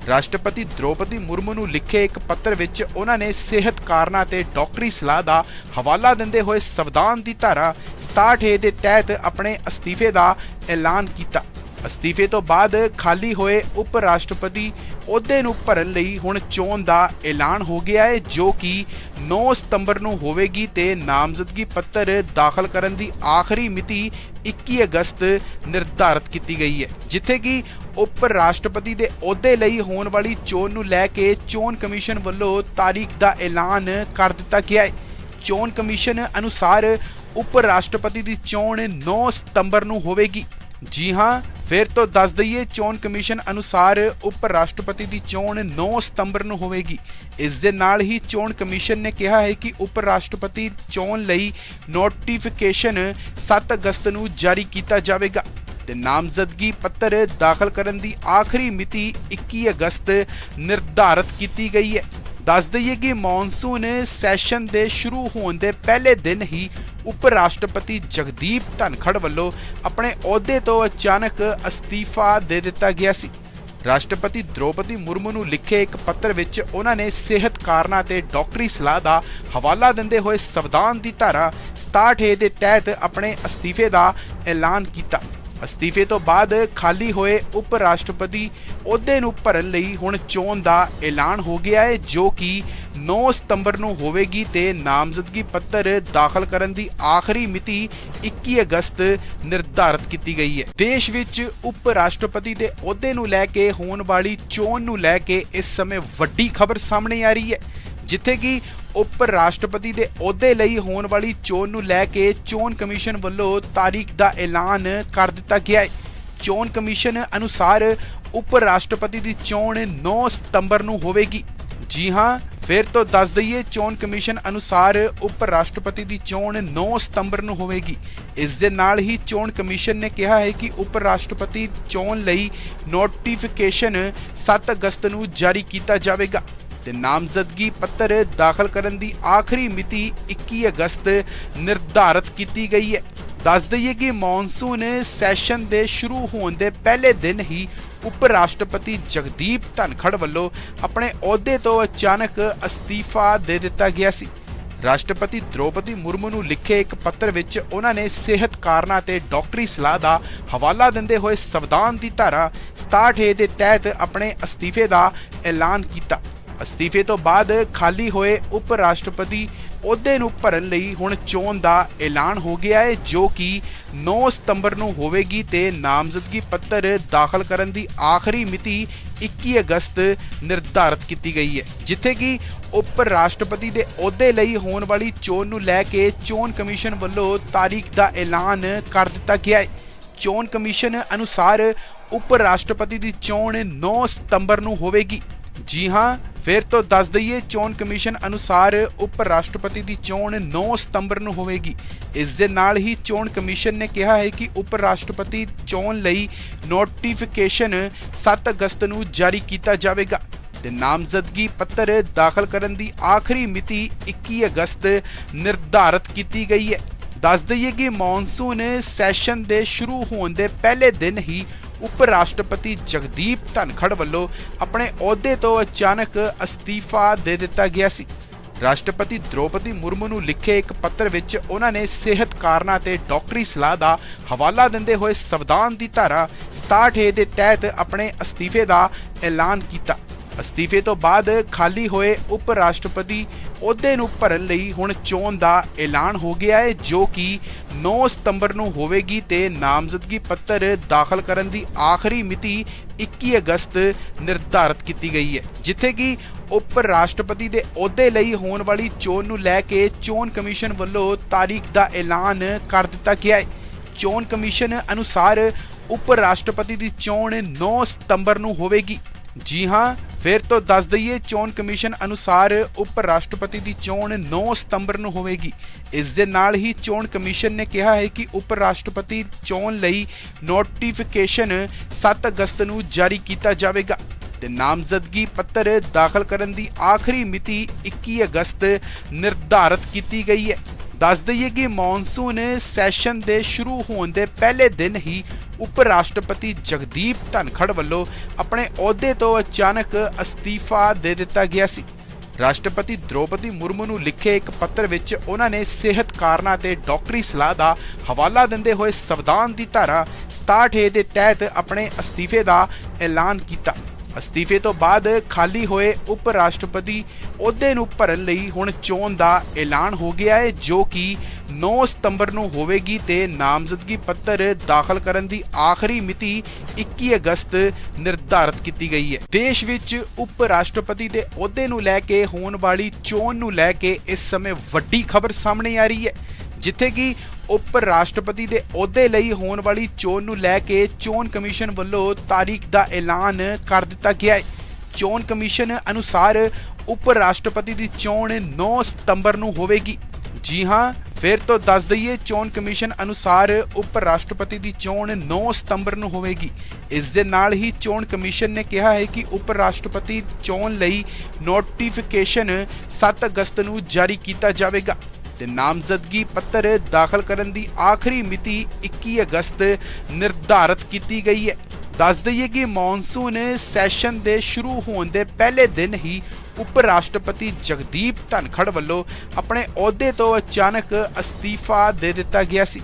ਰਾਸ਼ਟਰਪਤੀ ਦ੍ਰੋਪਦੀ ਮੁਰਮੂ ਨੂੰ ਲਿਖੇ ਇੱਕ ਪੱਤਰ ਵਿੱਚ ਉਹਨਾਂ ਨੇ ਸਿਹਤ ਕਾਰਨਾਂ ਤੇ ਡਾਕਟਰੀ ਸਲਾਹ ਦਾ ਹਵਾਲਾ ਦਿੰਦੇ ਹੋਏ ਸੰਵਿਧਾਨ ਦੀ ਧਾਰਾ 67 ਦੇ ਤਹਿਤ ਆਪਣੇ ਅਸਤੀਫੇ ਦਾ ਐਲਾਨ ਕੀਤਾ। ਅਸਤੀਫੇ ਤੋਂ ਬਾਅਦ ਖਾਲੀ ਹੋਏ ਉਪ ਰਾਸ਼ਟਰਪਤੀ ਅਹੁਦੇ ਨੂੰ ਭਰਨ ਲਈ ਹੁਣ ਚੋਣ ਦਾ ਐਲਾਨ ਹੋ ਗਿਆ ਹੈ, ਜੋ ਕਿ 9 ਸਤੰਬਰ ਨੂੰ ਹੋਵੇਗੀ ਤੇ ਨਾਮਜ਼ਦਗੀ ਪੱਤਰ ਦਾਖਲ ਕਰਨ ਦੀ ਆਖਰੀ ਮਿਤੀ 21 ਅਗਸਤ ਨਿਰਧਾਰਤ ਕੀਤੀ ਗਈ ਹੈ, ਜਿੱਥੇ ਕਿ ਉਪ ਰਾਸ਼ਟਰਪਤੀ ਦੇ ਅਹੁਦੇ ਲਈ ਹੋਣ ਵਾਲੀ ਚੋਣ ਨੂੰ ਲੈ ਕੇ ਚੋਣ ਕਮਿਸ਼ਨ ਵੱਲੋਂ ਤਾਰੀਖ ਦਾ ਐਲਾਨ ਕਰ ਦਿੱਤਾ ਗਿਆ ਹੈ। ਚੋਣ ਕਮਿਸ਼ਨ ਅਨੁਸਾਰ ਉਪ ਰਾਸ਼ਟਰਪਤੀ ਦੀ ਚੋਣ 9 ਸਤੰਬਰ ਨੂੰ ਹੋਵੇਗੀ। ਜੀ ਹਾਂ, ਫਿਰ ਤੋਂ ਦੱਸ ਦਈਏ, ਚੋਣ ਕਮਿਸ਼ਨ ਅਨੁਸਾਰ ਉਪ ਰਾਸ਼ਟਰਪਤੀ ਦੀ ਚੋਣ 9 ਸਤੰਬਰ ਨੂੰ ਹੋਵੇਗੀ। ਇਸ ਦੇ ਨਾਲ ਹੀ ਚੋਣ ਕਮਿਸ਼ਨ ਨੇ ਕਿਹਾ ਹੈ ਕਿ ਉਪ ਰਾਸ਼ਟਰਪਤੀ ਚੋਣ ਲਈ ਨੋਟੀਫਿਕੇਸ਼ਨ 7 ਅਗਸਤ ਨੂੰ ਜਾਰੀ ਕੀਤਾ ਜਾਵੇਗਾ ਤੇ ਨਾਮਜ਼ਦਗੀ ਪੱਤਰ ਦਾਖਲ ਕਰਨ ਦੀ ਆਖਰੀ ਮਿਤੀ 21 ਅਗਸਤ ਨਿਰਧਾਰਤ ਕੀਤੀ ਗਈ ਹੈ। ਦੱਸ ਦਈਏ ਕਿ ਮੌਨਸੂਨ ਸੈਸ਼ਨ ਦੇ ਸ਼ੁਰੂ ਹੋਣ ਦੇ ਪਹਿਲੇ ਦਿਨ ਹੀ ਉਪ ਰਾਸ਼ਟਰਪਤੀ ਜਗਦੀਪ ਧਨਖੜ ਵੱਲੋਂ ਆਪਣੇ ਅਹੁਦੇ ਤੋਂ ਅਚਾਨਕ ਅਸਤੀਫਾ ਦੇ ਦਿੱਤਾ ਗਿਆ ਸੀ। ਰਾਸ਼ਟਰਪਤੀ ਦ੍ਰੋਪਦੀ ਮੁਰਮੂ ਨੂੰ ਲਿਖੇ ਇੱਕ ਪੱਤਰ ਵਿੱਚ ਉਹਨਾਂ ਨੇ ਸਿਹਤ ਕਾਰਨਾਂ ਤੇ ਡਾਕਟਰੀ ਸਲਾਹ ਦਾ ਹਵਾਲਾ ਦਿੰਦੇ ਹੋਏ ਸੰਵਿਧਾਨ ਦੀ ਧਾਰਾ 67 ਦੇ ਤਹਿਤ ਆਪਣੇ ਅਸਤੀਫੇ ਦਾ ਐਲਾਨ ਕੀਤਾ। ਅਸਤੀਫੇ ਤੋਂ ਬਾਅਦ ਖਾਲੀ ਹੋਏ ਉਪ ਰਾਸ਼ਟਰਪਤੀ ਅਹੁਦੇ ਨੂੰ ਭਰਨ ਲਈ ਹੁਣ ਚੋਣ ਦਾ ਐਲਾਨ ਹੋ ਗਿਆ ਹੈ, ਜੋ ਕਿ 9 ਸਤੰਬਰ ਨੂੰ ਹੋਵੇਗੀ ਤੇ ਨਾਮਜ਼ਦਗੀ ਪੱਤਰ ਦਾਖਲ ਕਰਨ ਦੀ ਆਖਰੀ ਮਿਤੀ 21 ਅਗਸਤ ਨਿਰਧਾਰਤ ਕੀਤੀ ਗਈ ਹੈ। ਦੇਸ਼ ਵਿੱਚ ਉਪ ਰਾਸ਼ਟਰਪਤੀ ਦੇ ਅਹੁਦੇ ਨੂੰ ਲੈ ਕੇ ਹੋਣ ਵਾਲੀ ਚੋਣ ਨੂੰ ਲੈ ਕੇ ਇਸ ਸਮੇਂ ਵੱਡੀ ਖਬਰ ਸਾਹਮਣੇ ਆ ਰਹੀ ਹੈ, ਜਿੱਥੇ ਕਿ ਉਪ ਰਾਸ਼ਟਰਪਤੀ ਦੇ ਅਹੁਦੇ ਲਈ ਹੋਣ ਵਾਲੀ ਚੋਣ ਨੂੰ ਲੈ ਕੇ ਚੋਣ ਕਮਿਸ਼ਨ ਵੱਲੋਂ ਤਾਰੀਖ ਦਾ ਐਲਾਨ ਕਰ ਦਿੱਤਾ ਗਿਆ ਹੈ। ਚੋਣ ਕਮਿਸ਼ਨ ਅਨੁਸਾਰ ਉਪ ਰਾਸ਼ਟਰਪਤੀ ਦੀ ਚੋਣ 9 ਸਤੰਬਰ ਨੂੰ ਹੋਵੇਗੀ। ਜੀ ਹਾਂ, ਫਿਰ ਤੋਂ ਦੱਸ ਦਈਏ, ਚੋਣ ਕਮਿਸ਼ਨ ਅਨੁਸਾਰ ਉਪ ਰਾਸ਼ਟਰਪਤੀ ਦੀ ਚੋਣ 9 ਸਤੰਬਰ ਨੂੰ ਹੋਵੇਗੀ। ਇਸ ਦੇ ਨਾਲ ਹੀ ਚੋਣ ਕਮਿਸ਼ਨ ਨੇ ਕਿਹਾ ਹੈ ਕਿ ਉਪ ਰਾਸ਼ਟਰਪਤੀ ਚੋਣ ਲਈ ਨੋਟੀਫਿਕੇਸ਼ਨ 7 ਅਗਸਤ ਨੂੰ ਜਾਰੀ ਕੀਤਾ ਜਾਵੇਗਾ। ਤੇ ਨਾਮਜ਼ਦਗੀ ਪੱਤਰ ਦਾਖਲ ਕਰਨ ਦੀ ਆਖਰੀ ਮਿਤੀ 21 ਅਗਸਤ ਨਿਰਧਾਰਤ ਕੀਤੀ ਗਈ ਹੈ। ਦੱਸ ਦਈਏ ਕਿ ਮੌਨਸੂਨ ਸੈਸ਼ਨ ਦੇ ਸ਼ੁਰੂ ਹੋਣ ਦੇ ਪਹਿਲੇ ਦਿਨ ਹੀ ਉਪ ਰਾਸ਼ਟਰਪਤੀ ਜਗਦੀਪ ਧਨਖੜ ਵੱਲੋਂ ਆਪਣੇ ਅਹੁਦੇ ਤੋਂ ਅਚਾਨਕ ਅਸਤੀਫਾ ਦੇ ਦਿੱਤਾ ਗਿਆ ਸੀ। ਰਾਸ਼ਟਰਪਤੀ ਦ੍ਰੋਪਦੀ ਮੁਰਮੂ ਨੂੰ ਲਿਖੇ ਇੱਕ ਪੱਤਰ ਵਿੱਚ ਉਹਨਾਂ ਨੇ ਸਿਹਤ ਕਾਰਨਾਂ ਤੇ ਡਾਕਟਰੀ ਸਲਾਹ ਦਾ ਹਵਾਲਾ ਦਿੰਦੇ ਹੋਏ ਸੰਵਿਧਾਨ ਦੀ ਧਾਰਾ 67 ਦੇ ਤਹਿਤ ਆਪਣੇ ਅਸਤੀਫੇ ਦਾ ਐਲਾਨ ਕੀਤਾ। ਅਸਤੀਫੇ ਤੋਂ ਬਾਅਦ ਖਾਲੀ ਹੋਏ ਉਪ ਰਾਸ਼ਟਰਪਤੀ ਅਹੁਦੇ ਨੂੰ ਭਰਨ ਲਈ ਹੁਣ ਚੋਣ ਦਾ ਐਲਾਨ ਹੋ ਗਿਆ ਹੈ, ਜੋ ਕਿ 9 ਸਤੰਬਰ ਨੂੰ ਹੋਵੇਗੀ ਤੇ ਨਾਮਜ਼ਦਗੀ ਪੱਤਰ ਦਾਖਲ ਕਰਨ ਦੀ ਆਖਰੀ ਮਿਤੀ 21 ਅਗਸਤ ਨਿਰਧਾਰਤ ਕੀਤੀ ਗਈ ਹੈ, ਜਿੱਥੇ ਕਿ ਉਪ ਰਾਸ਼ਟਰਪਤੀ ਦੇ ਅਹੁਦੇ ਲਈ ਹੋਣ ਵਾਲੀ ਚੋਣ ਨੂੰ ਲੈ ਕੇ ਚੋਣ ਕਮਿਸ਼ਨ ਵੱਲੋਂ ਤਾਰੀਖ ਦਾ ਐਲਾਨ ਕਰ ਦਿੱਤਾ ਗਿਆ ਹੈ। ਚੋਣ ਕਮਿਸ਼ਨ ਅਨੁਸਾਰ ਉਪ ਰਾਸ਼ਟਰਪਤੀ ਦੀ ਚੋਣ 9 ਸਤੰਬਰ ਨੂੰ ਹੋਵੇਗੀ। ਜੀ ਹਾਂ ਫਿਰ ਤੋਂ ਦੱਸ ਦਈਏ, ਚੋਣ ਕਮਿਸ਼ਨ ਅਨੁਸਾਰ ਉਪ ਰਾਸ਼ਟਰਪਤੀ ਦੀ ਚੋਣ 9 ਸਤੰਬਰ ਨੂੰ ਹੋਵੇਗੀ। ਇਸ ਦੇ ਨਾਲ ਹੀ ਚੋਣ ਕਮਿਸ਼ਨ ਨੇ ਕਿਹਾ ਹੈ ਕਿ ਉਪ ਰਾਸ਼ਟਰਪਤੀ ਚੋਣ ਲਈ ਨੋਟੀਫਿਕੇਸ਼ਨ 7 ਅਗਸਤ ਨੂੰ ਜਾਰੀ ਕੀਤਾ ਜਾਵੇਗਾ। ਤੇ ਨਾਮਜ਼ਦਗੀ ਪੱਤਰ ਦਾਖਲ ਕਰਨ ਦੀ ਆਖਰੀ ਮਿਤੀ 21 ਅਗਸਤ ਨਿਰਧਾਰਤ ਕੀਤੀ ਗਈ ਹੈ। ਦੱਸ ਦਈਏ ਕਿ ਮੌਨਸੂਨ ਸੈਸ਼ਨ ਦੇ ਸ਼ੁਰੂ ਹੋਣ ਦੇ ਪਹਿਲੇ ਦਿਨ ਹੀ ਉਪ ਰਾਸ਼ਟਰਪਤੀ ਜਗਦੀਪ ਧਨਖੜ ਵੱਲੋਂ ਆਪਣੇ ਅਹੁਦੇ ਤੋਂ ਅਚਾਨਕ ਅਸਤੀਫਾ ਦੇ ਦਿੱਤਾ ਗਿਆ ਸੀ। ਰਾਸ਼ਟਰਪਤੀ ਦ੍ਰੋਪਦੀ ਮੁਰਮੂ ਨੂੰ ਲਿਖੇ ਇੱਕ ਪੱਤਰ ਵਿੱਚ ਉਹਨਾਂ ਨੇ ਸਿਹਤ ਕਾਰਨਾਂ ਤੇ ਡਾਕਟਰੀ ਸਲਾਹ ਦਾ ਹਵਾਲਾ ਦਿੰਦੇ ਹੋਏ ਸੰਵਿਧਾਨ ਦੀ ਧਾਰਾ 67 ਦੇ ਤਹਿਤ ਆਪਣੇ ਅਸਤੀਫੇ ਦਾ ਐਲਾਨ ਕੀਤਾ। ਅਸਤੀਫੇ ਤੋਂ ਬਾਅਦ ਖਾਲੀ ਹੋਏ ਉਪ ਰਾਸ਼ਟਰਪਤੀ ਅਹੁਦੇ ਨੂੰ ਭਰਨ ਲਈ ਹੁਣ ਚੋਣ ਦਾ ਐਲਾਨ ਹੋ ਗਿਆ ਹੈ, ਜੋ ਕਿ 9 ਸਤੰਬਰ ਨੂੰ ਹੋਵੇਗੀ ਤੇ ਨਾਮਜ਼ਦਗੀ ਪੱਤਰ ਦਾਖਲ ਕਰਨ ਦੀ ਆਖਰੀ ਮਿਤੀ 21 ਅਗਸਤ ਨਿਰਧਾਰਤ ਕੀਤੀ ਗਈ ਹੈ। ਜਿੱਥੇ ਕਿ ਉਪ ਰਾਸ਼ਟਰਪਤੀ ਦੇ ਅਹੁਦੇ ਲਈ ਹੋਣ ਵਾਲੀ ਚੋਣ ਨੂੰ ਲੈ ਕੇ ਚੋਣ ਕਮਿਸ਼ਨ ਵੱਲੋਂ ਤਾਰੀਖ ਦਾ ਐਲਾਨ ਕਰ ਦਿੱਤਾ ਗਿਆ ਹੈ। ਚੋਣ ਕਮਿਸ਼ਨ ਅਨੁਸਾਰ ਉਪ ਰਾਸ਼ਟਰਪਤੀ ਦੀ ਚੋਣ 9 ਸਤੰਬਰ ਨੂੰ ਹੋਵੇਗੀ। ਜੀ ਹਾਂ, ਫਿਰ ਤੋਂ ਦੱਸ ਦਈਏ, ਚੋਣ ਕਮਿਸ਼ਨ ਅਨੁਸਾਰ ਉਪ ਰਾਸ਼ਟਰਪਤੀ ਦੀ ਚੋਣ 9 ਸਤੰਬਰ ਨੂੰ ਹੋਵੇਗੀ। ਇਸ ਦੇ ਨਾਲ ਹੀ ਚੋਣ ਕਮਿਸ਼ਨ ਨੇ ਕਿਹਾ ਹੈ ਕਿ ਉਪ ਰਾਸ਼ਟਰਪਤੀ ਚੋਣ ਲਈ ਨੋਟੀਫਿਕੇਸ਼ਨ 7 ਅਗਸਤ ਨੂੰ ਜਾਰੀ ਕੀਤਾ ਜਾਵੇਗਾ ਤੇ ਨਾਮਜ਼ਦਗੀ ਪੱਤਰ ਦਾਖਲ ਕਰਨ ਦੀ ਆਖਰੀ ਮਿਤੀ 21 ਅਗਸਤ ਨਿਰਧਾਰਤ ਕੀਤੀ ਗਈ ਹੈ। ਦੱਸ ਦਈਏ ਕਿ ਮੌਨਸੂਨ ਸੈਸ਼ਨ ਦੇ ਸ਼ੁਰੂ ਹੋਣ ਦੇ ਪਹਿਲੇ ਦਿਨ ਹੀ ਉਪ ਰਾਸ਼ਟਰਪਤੀ ਜਗਦੀਪ ਧਨਖੜ ਵੱਲੋਂ ਆਪਣੇ ਅਹੁਦੇ ਤੋਂ ਅਚਾਨਕ ਅਸਤੀਫਾ ਦੇ ਦਿੱਤਾ ਗਿਆ ਸੀ। ਰਾਸ਼ਟਰਪਤੀ ਦ੍ਰੋਪਦੀ ਮੁਰਮੂ ਨੂੰ ਲਿਖੇ ਇੱਕ ਪੱਤਰ ਵਿੱਚ ਉਹਨਾਂ ਨੇ ਸਿਹਤ ਕਾਰਨਾਂ ਤੇ ਡਾਕਟਰੀ ਸਲਾਹ ਦਾ ਹਵਾਲਾ ਦਿੰਦੇ ਹੋਏ ਸੰਵਿਧਾਨ ਦੀ ਧਾਰਾ 67 ਦੇ ਤਹਿਤ ਆਪਣੇ ਅਸਤੀਫੇ ਦਾ ਐਲਾਨ ਕੀਤਾ। ਅਸਤੀਫੇ ਤੋਂ ਬਾਅਦ ਖਾਲੀ ਹੋਏ ਉਪ ਰਾਸ਼ਟਰਪਤੀ ਅਹੁਦੇ ਨੂੰ ਭਰਨ ਲਈ ਹੁਣ ਚੋਣ ਦਾ ਐਲਾਨ ਹੋ ਗਿਆ ਹੈ, ਜੋ ਕਿ 9 ਸਤੰਬਰ ਨੂੰ ਹੋਵੇਗੀ ਤੇ ਨਾਮਜ਼ਦਗੀ ਪੱਤਰ ਦਾਖਲ ਕਰਨ ਦੀ ਆਖਰੀ ਮਿਤੀ 21 ਅਗਸਤ ਨਿਰਧਾਰਤ ਕੀਤੀ ਗਈ ਹੈ। ਦੇਸ਼ ਵਿੱਚ ਉਪ ਰਾਸ਼ਟਰਪਤੀ ਦੇ ਅਹੁਦੇ ਨੂੰ ਲੈ ਕੇ ਹੋਣ ਵਾਲੀ ਚੋਣ ਨੂੰ ਲੈ ਕੇ ਇਸ ਸਮੇਂ ਵੱਡੀ ਖਬਰ ਸਾਹਮਣੇ ਆ ਰਹੀ ਹੈ, ਜਿੱਥੇ ਕਿ ਉਪ ਰਾਸ਼ਟਰਪਤੀ ਦੇ ਅਹੁਦੇ ਲਈ ਹੋਣ ਵਾਲੀ ਚੋਣ ਨੂੰ ਲੈ ਕੇ ਚੋਣ ਕਮਿਸ਼ਨ ਵੱਲੋਂ ਤਾਰੀਖ ਦਾ ਐਲਾਨ ਕਰ ਦਿੱਤਾ ਗਿਆ ਹੈ। ਚੋਣ ਕਮਿਸ਼ਨ ਅਨੁਸਾਰ ਉਪ ਰਾਸ਼ਟਰਪਤੀ ਦੀ ਚੋਣ 9 ਸਤੰਬਰ ਨੂੰ ਹੋਵੇਗੀ। ਜੀ ਹਾਂ, ਫਿਰ ਤੋਂ ਦੱਸ ਦਈਏ, ਚੋਣ ਕਮਿਸ਼ਨ ਅਨੁਸਾਰ ਉਪ ਰਾਸ਼ਟਰਪਤੀ ਦੀ ਚੋਣ 9 ਸਤੰਬਰ ਨੂੰ ਹੋਵੇਗੀ। ਇਸ ਦੇ ਨਾਲ ਹੀ ਚੋਣ ਕਮਿਸ਼ਨ ਨੇ ਕਿਹਾ ਹੈ ਕਿ ਉਪ ਰਾਸ਼ਟਰਪਤੀ ਚੋਣ ਲਈ ਨੋਟੀਫਿਕੇਸ਼ਨ 7 ਅਗਸਤ ਨੂੰ ਜਾਰੀ ਕੀਤਾ ਜਾਵੇਗਾ। ਤੇ ਨਾਮਜ਼ਦਗੀ ਪੱਤਰ ਦਾਖਲ ਕਰਨ ਦੀ ਆਖਰੀ ਮਿਤੀ 21 ਅਗਸਤ ਨਿਰਧਾਰਤ ਕੀਤੀ ਗਈ ਹੈ। ਦੱਸ ਦਈਏ ਕਿ ਮੌਨਸੂਨ ਸੈਸ਼ਨ ਦੇ ਸ਼ੁਰੂ ਹੋਣ ਦੇ ਪਹਿਲੇ ਦਿਨ ਹੀ ਉਪ ਰਾਸ਼ਟਰਪਤੀ ਜਗਦੀਪ ਧਨਖੜ ਵੱਲੋਂ ਆਪਣੇ ਅਹੁਦੇ ਤੋਂ ਅਚਾਨਕ ਅਸਤੀਫਾ ਦੇ ਦਿੱਤਾ ਗਿਆ ਸੀ।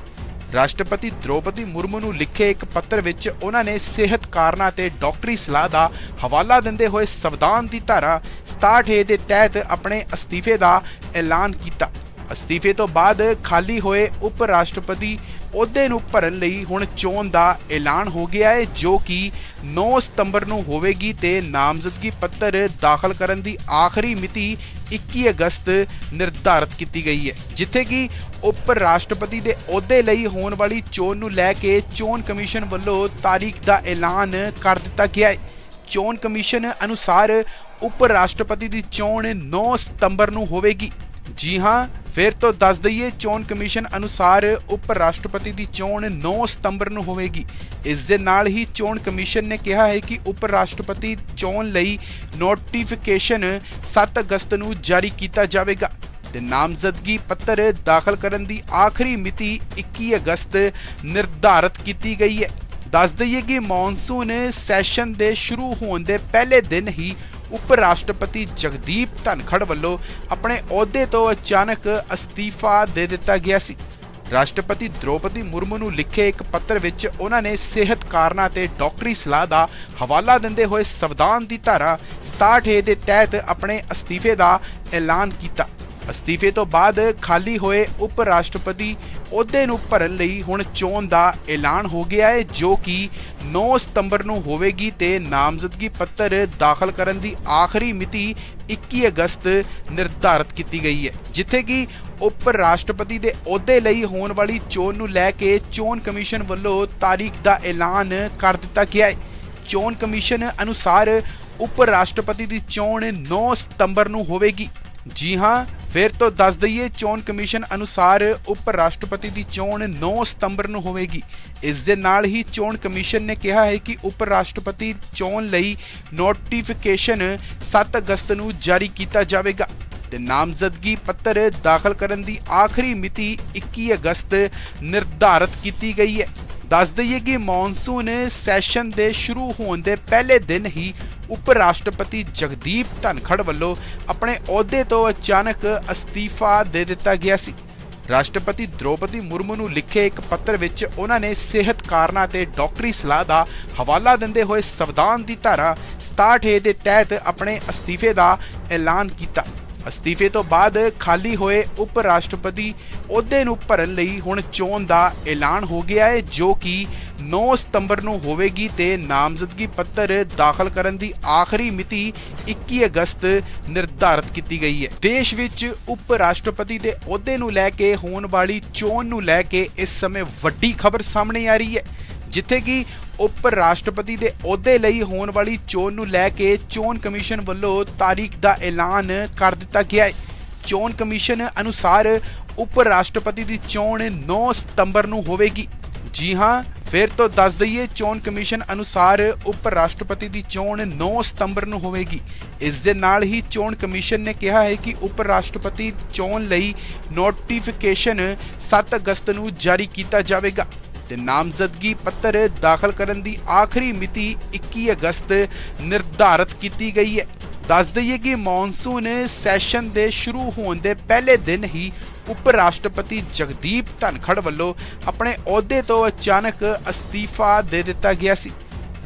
ਰਾਸ਼ਟਰਪਤੀ ਦ੍ਰੋਪਦੀ ਮੁਰਮੂ ਨੂੰ ਲਿਖੇ ਇੱਕ ਪੱਤਰ ਵਿੱਚ ਉਹਨਾਂ ਨੇ ਸਿਹਤ ਕਾਰਨਾਂ ਤੇ ਡਾਕਟਰੀ ਸਲਾਹ ਦਾ ਹਵਾਲਾ ਦਿੰਦੇ ਹੋਏ ਸੰਵਿਧਾਨ ਦੀ ਧਾਰਾ 67 ਦੇ ਤਹਿਤ ਆਪਣੇ ਅਸਤੀਫੇ ਦਾ ਐਲਾਨ ਕੀਤਾ। ਅਸਤੀਫੇ ਤੋਂ ਬਾਅਦ ਖਾਲੀ ਹੋਏ ਉਪ ਰਾਸ਼ਟਰਪਤੀ ਅਹੁਦੇ ਨੂੰ ਭਰਨ ਲਈ ਹੁਣ ਚੋਣ ਦਾ ਐਲਾਨ ਹੋ ਗਿਆ ਹੈ, ਜੋ ਕਿ 9 ਸਤੰਬਰ ਨੂੰ ਹੋਵੇਗੀ ਤੇ ਨਾਮਜ਼ਦਗੀ ਪੱਤਰ ਦਾਖਲ ਕਰਨ ਦੀ ਆਖਰੀ ਮਿਤੀ 21 ਅਗਸਤ ਨਿਰਧਾਰਤ ਕੀਤੀ ਗਈ ਹੈ, ਜਿੱਥੇ ਕਿ ਉਪ ਰਾਸ਼ਟਰਪਤੀ ਦੇ ਅਹੁਦੇ ਲਈ ਹੋਣ ਵਾਲੀ ਚੋਣ ਨੂੰ ਲੈ ਕੇ ਚੋਣ ਕਮਿਸ਼ਨ ਵੱਲੋਂ ਤਾਰੀਖ ਦਾ ਐਲਾਨ ਕਰ ਦਿੱਤਾ ਗਿਆ ਹੈ। ਚੋਣ ਕਮਿਸ਼ਨ ਅਨੁਸਾਰ ਉਪ ਰਾਸ਼ਟਰਪਤੀ ਦੀ ਚੋਣ 9 ਸਤੰਬਰ ਨੂੰ ਹੋਵੇਗੀ। ਜੀ ਹਾਂ ਫਿਰ ਤੋਂ ਦੱਸ ਦਈਏ, ਚੋਣ ਕਮਿਸ਼ਨ ਅਨੁਸਾਰ ਉਪ ਰਾਸ਼ਟਰਪਤੀ ਦੀ ਚੋਣ 9 ਸਤੰਬਰ ਨੂੰ ਹੋਵੇਗੀ। ਇਸ ਦੇ ਨਾਲ ਹੀ ਚੋਣ ਕਮਿਸ਼ਨ ਨੇ ਕਿਹਾ ਹੈ ਕਿ ਉਪ ਰਾਸ਼ਟਰਪਤੀ ਚੋਣ ਲਈ ਨੋਟੀਫਿਕੇਸ਼ਨ 7 ਅਗਸਤ ਨੂੰ ਜਾਰੀ ਕੀਤਾ ਜਾਵੇਗਾ ਤੇ ਨਾਮਜ਼ਦਗੀ ਪੱਤਰ ਦਾਖਲ ਕਰਨ ਦੀ ਆਖਰੀ ਮਿਤੀ 21 ਅਗਸਤ ਨਿਰਧਾਰਤ ਕੀਤੀ ਗਈ ਹੈ। ਦੱਸ ਦਈਏ ਕਿ ਮੌਨਸੂਨ ਸੈਸ਼ਨ ਦੇ ਸ਼ੁਰੂ ਹੋਣ ਦੇ ਪਹਿਲੇ ਦਿਨ ਹੀ ਉਪ ਰਾਸ਼ਟਰਪਤੀ ਜਗਦੀਪ ਧਨਖੜ ਵੱਲੋਂ ਆਪਣੇ ਅਹੁਦੇ ਤੋਂ ਅਚਾਨਕ ਅਸਤੀਫਾ ਦੇ ਦਿੱਤਾ ਗਿਆ ਸੀ। ਰਾਸ਼ਟਰਪਤੀ ਦ੍ਰੋਪਦੀ ਮੁਰਮੂ ਨੂੰ ਲਿਖੇ ਇੱਕ ਪੱਤਰ ਵਿੱਚ ਉਹਨਾਂ ਨੇ ਸਿਹਤ ਕਾਰਨਾਂ ਤੇ ਡਾਕਟਰੀ ਸਲਾਹ ਦਾ ਹਵਾਲਾ ਦਿੰਦੇ ਹੋਏ ਸੰਵਿਧਾਨ ਦੀ ਧਾਰਾ 67 ਦੇ ਤਹਿਤ ਆਪਣੇ ਅਸਤੀਫੇ ਦਾ ਐਲਾਨ ਕੀਤਾ। ਅਸਤੀਫੇ ਤੋਂ ਬਾਅਦ ਖਾਲੀ ਹੋਏ ਉਪ ਰਾਸ਼ਟਰਪਤੀ ਅਹੁਦੇ ਨੂੰ ਭਰਨ ਲਈ ਹੁਣ ਚੋਣ ਦਾ ਐਲਾਨ ਹੋ ਗਿਆ ਹੈ, ਜੋ ਕਿ 9 ਸਤੰਬਰ ਨੂੰ ਹੋਵੇਗੀ ਤੇ ਨਾਮਜ਼ਦਗੀ ਪੱਤਰ ਦਾਖਲ ਕਰਨ ਦੀ ਆਖਰੀ ਮਿਤੀ 21 ਅਗਸਤ ਨਿਰਧਾਰਤ ਕੀਤੀ ਗਈ ਹੈ, ਜਿੱਥੇ ਕਿ ਉਪ ਰਾਸ਼ਟਰਪਤੀ ਦੇ ਅਹੁਦੇ ਲਈ ਹੋਣ ਵਾਲੀ ਚੋਣ ਨੂੰ ਲੈ ਕੇ ਚੋਣ ਕਮਿਸ਼ਨ ਵੱਲੋਂ ਤਾਰੀਖ ਦਾ ਐਲਾਨ ਕਰ ਦਿੱਤਾ ਗਿਆ ਹੈ। ਚੋਣ ਕਮਿਸ਼ਨ ਅਨੁਸਾਰ ਉਪ ਰਾਸ਼ਟਰਪਤੀ ਦੀ ਚੋਣ 9 ਸਤੰਬਰ ਨੂੰ ਹੋਵੇਗੀ। ਜੀ ਹਾਂ, ਫਿਰ ਤੋਂ ਦੱਸ ਦਈਏ, ਚੋਣ ਕਮਿਸ਼ਨ ਅਨੁਸਾਰ ਉਪ ਰਾਸ਼ਟਰਪਤੀ ਦੀ ਚੋਣ 9 ਸਤੰਬਰ ਨੂੰ ਹੋਵੇਗੀ। ਇਸ ਦੇ ਨਾਲ ਹੀ ਚੋਣ ਕਮਿਸ਼ਨ ਨੇ ਕਿਹਾ ਹੈ ਕਿ ਉਪ ਰਾਸ਼ਟਰਪਤੀ ਚੋਣ ਲਈ ਨੋਟੀਫਿਕੇਸ਼ਨ 7 ਅਗਸਤ ਨੂੰ ਜਾਰੀ ਕੀਤਾ ਜਾਵੇਗਾ ਤੇ ਨਾਮਜ਼ਦਗੀ ਪੱਤਰ ਦਾਖਲ ਕਰਨ ਦੀ ਆਖਰੀ ਮਿਤੀ 21 ਅਗਸਤ ਨਿਰਧਾਰਤ ਕੀਤੀ ਗਈ ਹੈ। ਦੱਸ ਦਈਏ ਕਿ ਮੌਨਸੂਨ ਸੈਸ਼ਨ ਦੇ ਸ਼ੁਰੂ ਹੋਣ ਦੇ ਪਹਿਲੇ ਦਿਨ ਹੀ ਉਪ ਰਾਸ਼ਟਰਪਤੀ ਜਗਦੀਪ ਧਨਖੜ ਵੱਲੋਂ ਆਪਣੇ ਅਹੁਦੇ ਤੋਂ ਅਚਾਨਕ ਅਸਤੀਫਾ ਦੇ ਦਿੱਤਾ ਗਿਆ ਸੀ। ਰਾਸ਼ਟਰਪਤੀ ਦ੍ਰੋਪਦੀ ਮੁਰਮੂ ਨੂੰ ਲਿਖੇ ਇੱਕ ਪੱਤਰ ਵਿੱਚ ਉਹਨਾਂ ਨੇ ਸਿਹਤ ਕਾਰਨਾਂ ਤੇ ਡਾਕਟਰੀ ਸਲਾਹ ਦਾ ਹਵਾਲਾ ਦਿੰਦੇ ਹੋਏ ਸੰਵਿਧਾਨ ਦੀ ਧਾਰਾ 67 ਦੇ ਤਹਿਤ ਆਪਣੇ ਅਸਤੀਫੇ ਦਾ ਐਲਾਨ ਕੀਤਾ। ਅਸਤੀਫੇ ਤੋਂ ਬਾਅਦ ਖਾਲੀ ਹੋਏ ਉਪ ਰਾਸ਼ਟਰਪਤੀ ਅਹੁਦੇ ਨੂੰ ਭਰਨ ਲਈ ਹੁਣ ਚੋਣ ਦਾ ਐਲਾਨ ਹੋ ਗਿਆ ਹੈ, ਜੋ ਕਿ 9 ਸਤੰਬਰ ਨੂੰ ਹੋਵੇਗੀ ਤੇ ਨਾਮਜ਼ਦਗੀ ਪੱਤਰ ਦਾਖਲ ਕਰਨ ਦੀ ਆਖਰੀ ਮਿਤੀ 21 ਅਗਸਤ ਨਿਰਧਾਰਤ ਕੀਤੀ ਗਈ ਹੈ। ਦੇਸ਼ ਵਿੱਚ ਉਪ ਰਾਸ਼ਟਰਪਤੀ ਦੇ ਅਹੁਦੇ ਨੂੰ ਲੈ ਕੇ ਹੋਣ ਵਾਲੀ ਚੋਣ ਨੂੰ ਲੈ ਕੇ ਇਸ ਸਮੇਂ ਵੱਡੀ ਖਬਰ ਸਾਹਮਣੇ ਆ ਰਹੀ ਹੈ, ਜਿੱਥੇ ਕਿ ਉਪ ਰਾਸ਼ਟਰਪਤੀ ਦੇ ਅਹੁਦੇ ਲਈ ਹੋਣ ਵਾਲੀ ਚੋਣ ਨੂੰ ਲੈ ਕੇ ਚੋਣ ਕਮਿਸ਼ਨ ਵੱਲੋਂ ਤਾਰੀਖ ਦਾ ਐਲਾਨ ਕਰ ਦਿੱਤਾ ਗਿਆ ਹੈ। ਚੋਣ ਕਮਿਸ਼ਨ ਅਨੁਸਾਰ ਉਪ ਰਾਸ਼ਟਰਪਤੀ ਦੀ ਚੋਣ 9 ਸਤੰਬਰ ਨੂੰ ਹੋਵੇਗੀ। ਜੀ ਹਾਂ, ਫਿਰ ਤੋਂ ਦੱਸ ਦਈਏ, ਚੋਣ ਕਮਿਸ਼ਨ ਅਨੁਸਾਰ ਉਪ ਰਾਸ਼ਟਰਪਤੀ ਦੀ ਚੋਣ 9 ਸਤੰਬਰ ਨੂੰ ਹੋਵੇਗੀ। ਇਸ ਦੇ ਨਾਲ ਹੀ ਚੋਣ ਕਮਿਸ਼ਨ ਨੇ ਕਿਹਾ ਹੈ ਕਿ ਉਪ ਰਾਸ਼ਟਰਪਤੀ ਚੋਣ ਲਈ ਨੋਟੀਫਿਕੇਸ਼ਨ 7 ਅਗਸਤ ਨੂੰ ਜਾਰੀ ਕੀਤਾ ਜਾਵੇਗਾ। ਤੇ ਨਾਮਜ਼ਦਗੀ ਪੱਤਰ ਦਾਖਲ ਕਰਨ ਦੀ ਆਖਰੀ ਮਿਤੀ 21 ਅਗਸਤ ਨਿਰਧਾਰਤ ਕੀਤੀ ਗਈ ਹੈ। ਦੱਸ ਦਈਏ ਕਿ ਮੌਨਸੂਨ ਸੈਸ਼ਨ ਦੇ ਸ਼ੁਰੂ ਹੋਣ ਦੇ ਪਹਿਲੇ ਦਿਨ ਹੀ ਉਪ ਰਾਸ਼ਟਰਪਤੀ ਜਗਦੀਪ ਧਨਖੜ ਵੱਲੋਂ ਆਪਣੇ ਅਹੁਦੇ ਤੋਂ ਅਚਾਨਕ ਅਸਤੀਫਾ ਦੇ ਦਿੱਤਾ ਗਿਆ ਸੀ।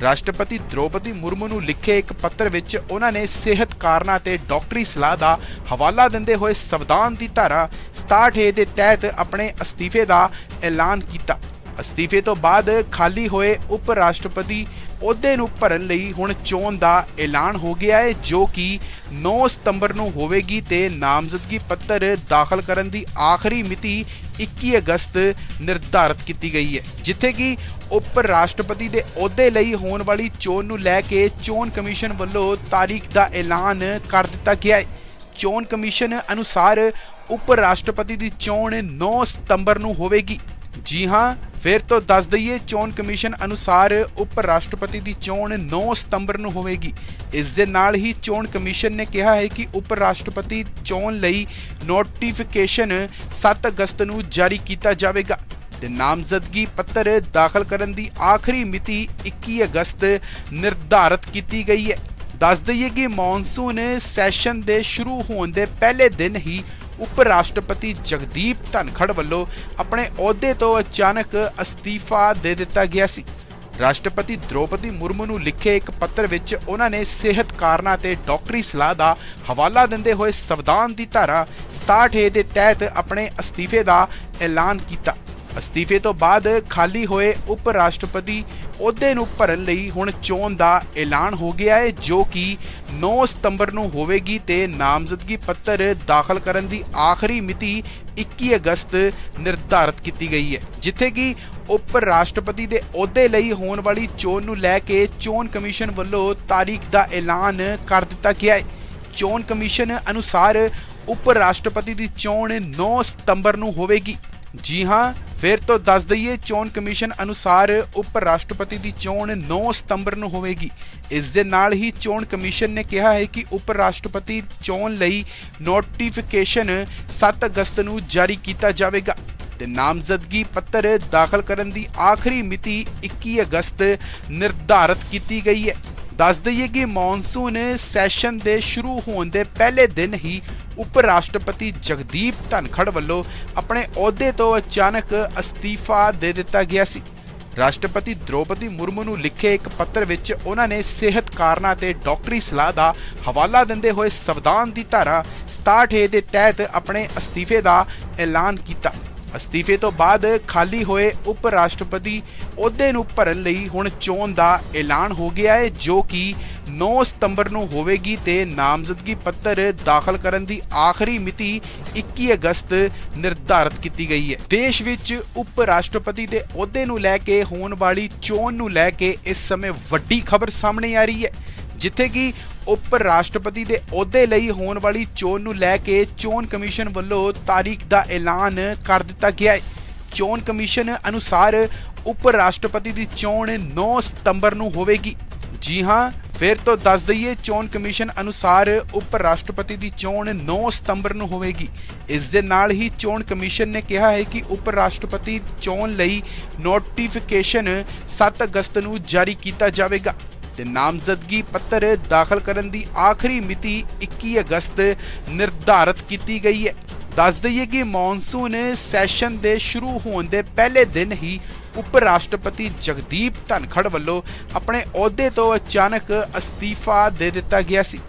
ਰਾਸ਼ਟਰਪਤੀ ਦ੍ਰੋਪਦੀ ਮੁਰਮੂ ਨੂੰ ਲਿਖੇ ਇੱਕ ਪੱਤਰ ਵਿੱਚ ਉਹਨਾਂ ਨੇ ਸਿਹਤ ਕਾਰਨਾਂ ਤੇ ਡਾਕਟਰੀ ਸਲਾਹ ਦਾ ਹਵਾਲਾ ਦਿੰਦੇ ਹੋਏ ਸੰਵਿਧਾਨ ਦੀ ਧਾਰਾ 67 ਦੇ ਤਹਿਤ ਆਪਣੇ ਅਸਤੀਫੇ ਦਾ ਐਲਾਨ ਕੀਤਾ। ਅਸਤੀਫੇ ਤੋਂ ਬਾਅਦ ਖਾਲੀ ਹੋਏ ਉਪ ਰਾਸ਼ਟਰਪਤੀ ਅਹੁਦੇ ਨੂੰ ਭਰਨ ਲਈ ਹੁਣ ਚੋਣ ਦਾ ਐਲਾਨ ਹੋ ਗਿਆ ਹੈ, ਜੋ ਕਿ 9 ਸਤੰਬਰ ਨੂੰ ਹੋਵੇਗੀ ਤੇ ਨਾਮਜ਼ਦਗੀ ਪੱਤਰ ਦਾਖਲ ਕਰਨ ਦੀ ਆਖਰੀ ਮਿਤੀ 21 ਅਗਸਤ ਨਿਰਧਾਰਤ ਕੀਤੀ ਗਈ ਹੈ, ਜਿੱਥੇ ਕਿ ਉਪ ਰਾਸ਼ਟਰਪਤੀ ਦੇ ਅਹੁਦੇ ਲਈ ਹੋਣ ਵਾਲੀ ਚੋਣ ਨੂੰ ਲੈ ਕੇ ਚੋਣ ਕਮਿਸ਼ਨ ਵੱਲੋਂ ਤਾਰੀਖ ਦਾ ਐਲਾਨ ਕਰ ਦਿੱਤਾ ਗਿਆ ਹੈ। ਚੋਣ ਕਮਿਸ਼ਨ ਅਨੁਸਾਰ ਉਪ ਰਾਸ਼ਟਰਪਤੀ ਦੀ ਚੋਣ 9 ਸਤੰਬਰ ਨੂੰ ਹੋਵੇਗੀ। ਜੀ ਹਾਂ ਫਿਰ ਤੋਂ ਦੱਸ ਦਈਏ, ਚੋਣ ਕਮਿਸ਼ਨ ਅਨੁਸਾਰ ਉਪ ਰਾਸ਼ਟਰਪਤੀ ਦੀ ਚੋਣ 9 ਸਤੰਬਰ ਨੂੰ ਹੋਵੇਗੀ। ਇਸ ਦੇ ਨਾਲ ਹੀ ਚੋਣ ਕਮਿਸ਼ਨ ਨੇ ਕਿਹਾ ਹੈ ਕਿ ਉਪ ਰਾਸ਼ਟਰਪਤੀ ਚੋਣ ਲਈ ਨੋਟੀਫਿਕੇਸ਼ਨ 7 ਅਗਸਤ ਨੂੰ ਜਾਰੀ ਕੀਤਾ ਜਾਵੇਗਾ। ਤੇ ਨਾਮਜ਼ਦਗੀ ਪੱਤਰ ਦਾਖਲ ਕਰਨ ਦੀ ਆਖਰੀ ਮਿਤੀ 21 ਅਗਸਤ ਨਿਰਧਾਰਤ ਕੀਤੀ ਗਈ ਹੈ। ਦੱਸ ਦਈਏ ਕਿ ਮੌਨਸੂਨ ਸੈਸ਼ਨ ਦੇ ਸ਼ੁਰੂ ਹੋਣ ਦੇ ਪਹਿਲੇ ਦਿਨ ਹੀ ਉਪ ਰਾਸ਼ਟਰਪਤੀ ਜਗਦੀਪ ਧਨਖੜ ਵੱਲੋਂ ਆਪਣੇ ਅਹੁਦੇ ਤੋਂ ਅਚਾਨਕ ਅਸਤੀਫਾ ਦੇ ਦਿੱਤਾ ਗਿਆ ਸੀ। ਰਾਸ਼ਟਰਪਤੀ ਦ੍ਰੋਪਦੀ ਮੁਰਮੂ ਨੂੰ ਲਿਖੇ ਇੱਕ ਪੱਤਰ ਵਿੱਚ ਉਹਨਾਂ ਨੇ ਸਿਹਤ ਕਾਰਨਾਂ ਤੇ ਡਾਕਟਰੀ ਸਲਾਹ ਦਾ ਹਵਾਲਾ ਦਿੰਦੇ ਹੋਏ ਸੰਵਿਧਾਨ ਦੀ ਧਾਰਾ 67 ਦੇ ਤਹਿਤ ਆਪਣੇ ਅਸਤੀਫੇ ਦਾ ਐਲਾਨ ਕੀਤਾ। ਅਸਤੀਫੇ ਤੋਂ ਬਾਅਦ ਖਾਲੀ ਹੋਏ ਉਪ ਰਾਸ਼ਟਰਪਤੀ ਅਹੁਦੇ ਨੂੰ ਭਰਨ ਲਈ ਹੁਣ ਚੋਣ ਦਾ ਐਲਾਨ ਹੋ ਗਿਆ ਹੈ, ਜੋ ਕਿ 9 ਸਤੰਬਰ ਨੂੰ ਹੋਵੇਗੀ ਤੇ ਨਾਮਜ਼ਦਗੀ ਪੱਤਰ ਦਾਖਲ ਕਰਨ ਦੀ ਆਖਰੀ ਮਿਤੀ 21 ਅਗਸਤ ਨਿਰਧਾਰਤ ਕੀਤੀ ਗਈ ਹੈ, ਜਿੱਥੇ ਕਿ ਉਪ ਰਾਸ਼ਟਰਪਤੀ ਦੇ ਅਹੁਦੇ ਲਈ ਹੋਣ ਵਾਲੀ ਚੋਣ ਨੂੰ ਲੈ ਕੇ ਚੋਣ ਕਮਿਸ਼ਨ ਵੱਲੋਂ ਤਾਰੀਖ ਦਾ ਐਲਾਨ ਕਰ ਦਿੱਤਾ ਗਿਆ ਹੈ। ਚੋਣ ਕਮਿਸ਼ਨ ਅਨੁਸਾਰ ਉਪ ਰਾਸ਼ਟਰਪਤੀ ਦੀ ਚੋਣ 9 ਸਤੰਬਰ ਨੂੰ ਹੋਵੇਗੀ। ਜੀ ਹਾਂ ਫਿਰ ਤੋਂ ਦੱਸ ਦਈਏ, ਚੋਣ ਕਮਿਸ਼ਨ ਅਨੁਸਾਰ ਉਪ ਰਾਸ਼ਟਰਪਤੀ ਦੀ ਚੋਣ 9 ਸਤੰਬਰ ਨੂੰ ਹੋਵੇਗੀ। ਇਸ ਦੇ ਨਾਲ ਹੀ ਚੋਣ ਕਮਿਸ਼ਨ ਨੇ ਕਿਹਾ ਹੈ ਕਿ ਉਪ ਰਾਸ਼ਟਰਪਤੀ ਚੋਣ ਲਈ ਨੋਟੀਫਿਕੇਸ਼ਨ 7 ਅਗਸਤ ਨੂੰ ਜਾਰੀ ਕੀਤਾ ਜਾਵੇਗਾ। ਤੇ ਨਾਮਜ਼ਦਗੀ ਪੱਤਰ ਦਾਖਲ ਕਰਨ ਦੀ ਆਖਰੀ ਮਿਤੀ 21 ਅਗਸਤ ਨਿਰਧਾਰਤ ਕੀਤੀ ਗਈ ਹੈ। ਦੱਸ ਦਈਏ ਕਿ ਮੌਨਸੂਨ ਸੈਸ਼ਨ ਦੇ ਸ਼ੁਰੂ ਹੋਣ ਦੇ ਪਹਿਲੇ ਦਿਨ ਹੀ ਉਪ ਰਾਸ਼ਟਰਪਤੀ ਜਗਦੀਪ ਧਨਖੜ ਵੱਲੋਂ ਆਪਣੇ ਅਹੁਦੇ ਤੋਂ ਅਚਾਨਕ ਅਸਤੀਫਾ ਦੇ ਦਿੱਤਾ ਗਿਆ ਸੀ। ਰਾਸ਼ਟਰਪਤੀ ਦ੍ਰੋਪਦੀ ਮੁਰਮੂ ਨੂੰ ਲਿਖੇ ਇੱਕ ਪੱਤਰ ਵਿੱਚ ਉਹਨਾਂ ਨੇ ਸਿਹਤ ਕਾਰਨਾਂ ਤੇ ਡਾਕਟਰੀ ਸਲਾਹ ਦਾ ਹਵਾਲਾ ਦਿੰਦੇ ਹੋਏ ਸੰਵਿਧਾਨ ਦੀ ਧਾਰਾ 67 ਦੇ ਤਹਿਤ ਆਪਣੇ ਅਸਤੀਫੇ ਦਾ ਐਲਾਨ ਕੀਤਾ। ਅਸਤੀਫੇ ਤੋਂ ਬਾਅਦ ਖਾਲੀ ਹੋਏ ਉਪ ਰਾਸ਼ਟਰਪਤੀ ਅਹੁਦੇ ਨੂੰ ਭਰਨ ਲਈ ਹੁਣ ਚੋਣ ਦਾ ਐਲਾਨ ਹੋ ਗਿਆ ਹੈ ਜੋ ਕਿ 9 ਸਤੰਬਰ ਨੂੰ ਹੋਵੇਗੀ ਤੇ ਨਾਮਜ਼ਦਗੀ ਪੱਤਰ ਦਾਖਲ ਕਰਨ ਦੀ ਆਖਰੀ ਮਿਤੀ 21 ਅਗਸਤ ਨਿਰਧਾਰਤ ਕੀਤੀ ਗਈ ਹੈ। ਦੇਸ਼ ਵਿੱਚ ਉਪ ਰਾਸ਼ਟਰਪਤੀ ਦੇ ਅਹੁਦੇ ਨੂੰ ਲੈ ਕੇ, ਹੋਣ ਵਾਲੀ ਚੋਣ ਨੂੰ ਲੈ ਕੇ ਇਸ ਸਮੇਂ ਵੱਡੀ ਖਬਰ ਸਾਹਮਣੇ ਆ ਰਹੀ ਹੈ, ਜਿੱਥੇ ਕਿ ਉਪ ਰਾਸ਼ਟਰਪਤੀ ਦੇ ਅਹੁਦੇ ਲਈ ਹੋਣ ਵਾਲੀ ਚੋਣ ਨੂੰ ਲੈ ਕੇ ਚੋਣ ਕਮਿਸ਼ਨ ਵੱਲੋਂ ਤਾਰੀਖ ਦਾ ਐਲਾਨ ਕਰ ਦਿੱਤਾ ਗਿਆ ਹੈ। ਚੋਣ ਕਮਿਸ਼ਨ ਅਨੁਸਾਰ ਉਪ ਰਾਸ਼ਟਰਪਤੀ ਦੀ ਚੋਣ 9 ਸਤੰਬਰ ਨੂੰ ਹੋਵੇਗੀ। ਜੀ ਹਾਂ ਫਿਰ ਤੋਂ ਦੱਸ ਦਈਏ, ਚੋਣ ਕਮਿਸ਼ਨ ਅਨੁਸਾਰ ਉਪ ਰਾਸ਼ਟਰਪਤੀ ਦੀ ਚੋਣ 9 ਸਤੰਬਰ ਨੂੰ ਹੋਵੇਗੀ। ਇਸ ਦੇ ਨਾਲ ਹੀ ਚੋਣ ਕਮਿਸ਼ਨ ਨੇ ਕਿਹਾ ਹੈ ਕਿ ਉਪ ਰਾਸ਼ਟਰਪਤੀ ਚੋਣ ਲਈ ਨੋਟੀਫਿਕੇਸ਼ਨ 7 ਅਗਸਤ ਨੂੰ ਜਾਰੀ ਕੀਤਾ ਜਾਵੇਗਾ ਤੇ ਨਾਮਜ਼ਦਗੀ ਪੱਤਰ ਦਾਖਲ ਕਰਨ ਦੀ ਆਖਰੀ ਮਿਤੀ 21 ਅਗਸਤ ਨਿਰਧਾਰਤ ਕੀਤੀ ਗਈ ਹੈ। ਦੱਸ ਦਈਏ ਕਿ ਮੌਨਸੂਨ ਸੈਸ਼ਨ ਦੇ ਸ਼ੁਰੂ ਹੋਣ ਦੇ ਪਹਿਲੇ ਦਿਨ ਹੀ ਉਪ ਰਾਸ਼ਟਰਪਤੀ ਜਗਦੀਪ ਧਨਖੜ ਵੱਲੋਂ ਆਪਣੇ ਅਹੁਦੇ ਤੋਂ ਅਚਾਨਕ ਅਸਤੀਫਾ ਦੇ ਦਿੱਤਾ ਗਿਆ ਸੀ।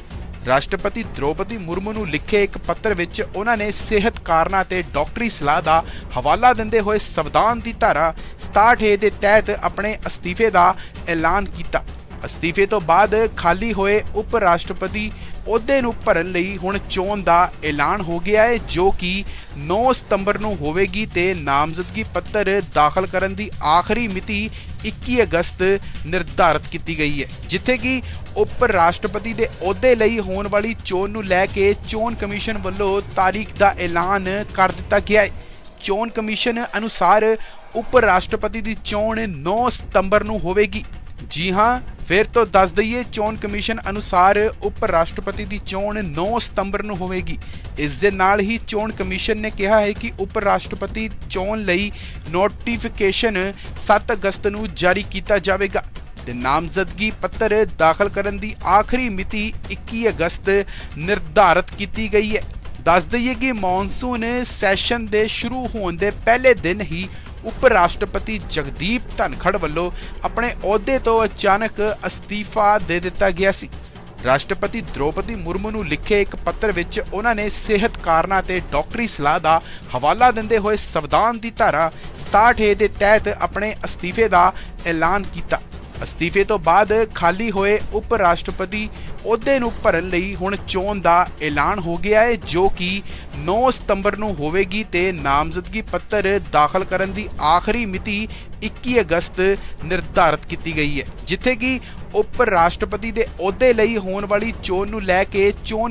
ਰਾਸ਼ਟਰਪਤੀ ਦ੍ਰੋਪਦੀ ਮੁਰਮੂ ਨੂੰ ਲਿਖੇ ਇੱਕ ਪੱਤਰ ਵਿੱਚ ਉਹਨਾਂ ਨੇ ਸਿਹਤ ਕਾਰਨਾਂ ਤੇ ਡਾਕਟਰੀ ਸਲਾਹ ਦਾ ਹਵਾਲਾ ਦਿੰਦੇ ਹੋਏ ਸੰਵਿਧਾਨ ਦੀ ਧਾਰਾ 67 ਦੇ ਤਹਿਤ ਆਪਣੇ ਅਸਤੀਫੇ ਦਾ ਐਲਾਨ ਕੀਤਾ। ਅਸਤੀਫੇ ਤੋਂ ਬਾਅਦ ਖਾਲੀ ਹੋਏ ਉਪ ਰਾਸ਼ਟਰਪਤੀ ਅਹੁਦੇ ਨੂੰ ਭਰਨ ਲਈ ਹੁਣ ਚੋਣ ਦਾ ਐਲਾਨ ਹੋ ਗਿਆ ਹੈ, ਜੋ ਕਿ 9 ਸਤੰਬਰ ਨੂੰ ਹੋਵੇਗੀ ਤੇ ਨਾਮਜ਼ਦਗੀ ਪੱਤਰ ਦਾਖਲ ਕਰਨ ਦੀ ਆਖਰੀ ਮਿਤੀ 21 ਅਗਸਤ ਨਿਰਧਾਰਤ ਕੀਤੀ ਗਈ ਹੈ, ਜਿੱਥੇ ਕਿ ਉਪ ਰਾਸ਼ਟਰਪਤੀ ਦੇ ਅਹੁਦੇ ਲਈ ਹੋਣ ਵਾਲੀ ਚੋਣ ਨੂੰ ਲੈ ਕੇ ਚੋਣ ਕਮਿਸ਼ਨ ਵੱਲੋਂ ਤਾਰੀਖ ਦਾ ਐਲਾਨ ਕਰ ਦਿੱਤਾ ਗਿਆ ਹੈ। ਚੋਣ ਕਮਿਸ਼ਨ ਅਨੁਸਾਰ ਉਪ ਰਾਸ਼ਟਰਪਤੀ ਦੀ ਚੋਣ 9 ਸਤੰਬਰ ਨੂੰ ਹੋਵੇਗੀ। ਜੀ ਹਾਂ, ਫਿਰ ਤੋਂ ਦੱਸ ਦਈਏ, ਚੋਣ ਕਮਿਸ਼ਨ ਅਨੁਸਾਰ ਉਪ ਰਾਸ਼ਟਰਪਤੀ ਦੀ ਚੋਣ 9 ਸਤੰਬਰ ਨੂੰ ਹੋਵੇਗੀ। ਇਸ ਦੇ ਨਾਲ ਹੀ ਚੋਣ ਕਮਿਸ਼ਨ ਨੇ ਕਿਹਾ ਹੈ ਕਿ ਉਪ ਰਾਸ਼ਟਰਪਤੀ ਚੋਣ ਲਈ ਨੋਟੀਫਿਕੇਸ਼ਨ 7 ਅਗਸਤ ਨੂੰ ਜਾਰੀ ਕੀਤਾ ਜਾਵੇਗਾ। ਤੇ ਨਾਮਜ਼ਦਗੀ ਪੱਤਰ ਦਾਖਲ ਕਰਨ ਦੀ ਆਖਰੀ ਮਿਤੀ 21 ਅਗਸਤ ਨਿਰਧਾਰਤ ਕੀਤੀ ਗਈ ਹੈ। ਦੱਸ ਦਈਏ ਕਿ ਮੌਨਸੂਨ ਸੈਸ਼ਨ ਦੇ ਸ਼ੁਰੂ ਹੋਣ ਦੇ ਪਹਿਲੇ ਦਿਨ ਹੀ ਉਪ ਰਾਸ਼ਟਰਪਤੀ ਜਗਦੀਪ ਧਨਖੜ ਵੱਲੋਂ ਆਪਣੇ ਅਹੁਦੇ ਤੋਂ ਅਚਾਨਕ ਅਸਤੀਫਾ ਦੇ ਦਿੱਤਾ ਗਿਆ ਸੀ। ਰਾਸ਼ਟਰਪਤੀ ਦ੍ਰੋਪਦੀ ਮੁਰਮੂ ਨੂੰ ਲਿਖੇ ਇੱਕ ਪੱਤਰ ਵਿੱਚ ਉਹਨਾਂ ਨੇ ਸਿਹਤ ਕਾਰਨਾਂ ਤੇ ਡਾਕਟਰੀ ਸਲਾਹ ਦਾ ਹਵਾਲਾ ਦਿੰਦੇ ਹੋਏ ਸੰਵਿਧਾਨ ਦੀ ਧਾਰਾ 67 ਦੇ ਤਹਿਤ ਆਪਣੇ ਅਸਤੀਫੇ ਦਾ ਐਲਾਨ ਕੀਤਾ। ਅਸਤੀਫੇ ਤੋਂ ਬਾਅਦ ਖਾਲੀ ਹੋਏ ਉਪ ਰਾਸ਼ਟਰਪਤੀ ਅਹੁਦੇ ਨੂੰ ਭਰਨ ਲਈ ਹੁਣ ਚੋਣ ਦਾ ਐਲਾਨ ਹੋ ਗਿਆ ਹੈ, ਜੋ ਕਿ 9 ਸਤੰਬਰ ਨੂੰ ਹੋਵੇਗੀ ਤੇ ਨਾਮਜ਼ਦਗੀ ਪੱਤਰ ਦਾਖਲ ਕਰਨ ਦੀ ਆਖਰੀ ਮਿਤੀ 21 ਅਗਸਤ ਨਿਰਧਾਰਤ ਕੀਤੀ ਗਈ ਹੈ, ਜਿੱਥੇ ਕਿ ਉਪ ਰਾਸ਼ਟਰਪਤੀ ਦੇ ਅਹੁਦੇ ਲਈ ਹੋਣ ਵਾਲੀ ਚੋਣ ਨੂੰ ਲੈ ਕੇ ਚੋਣ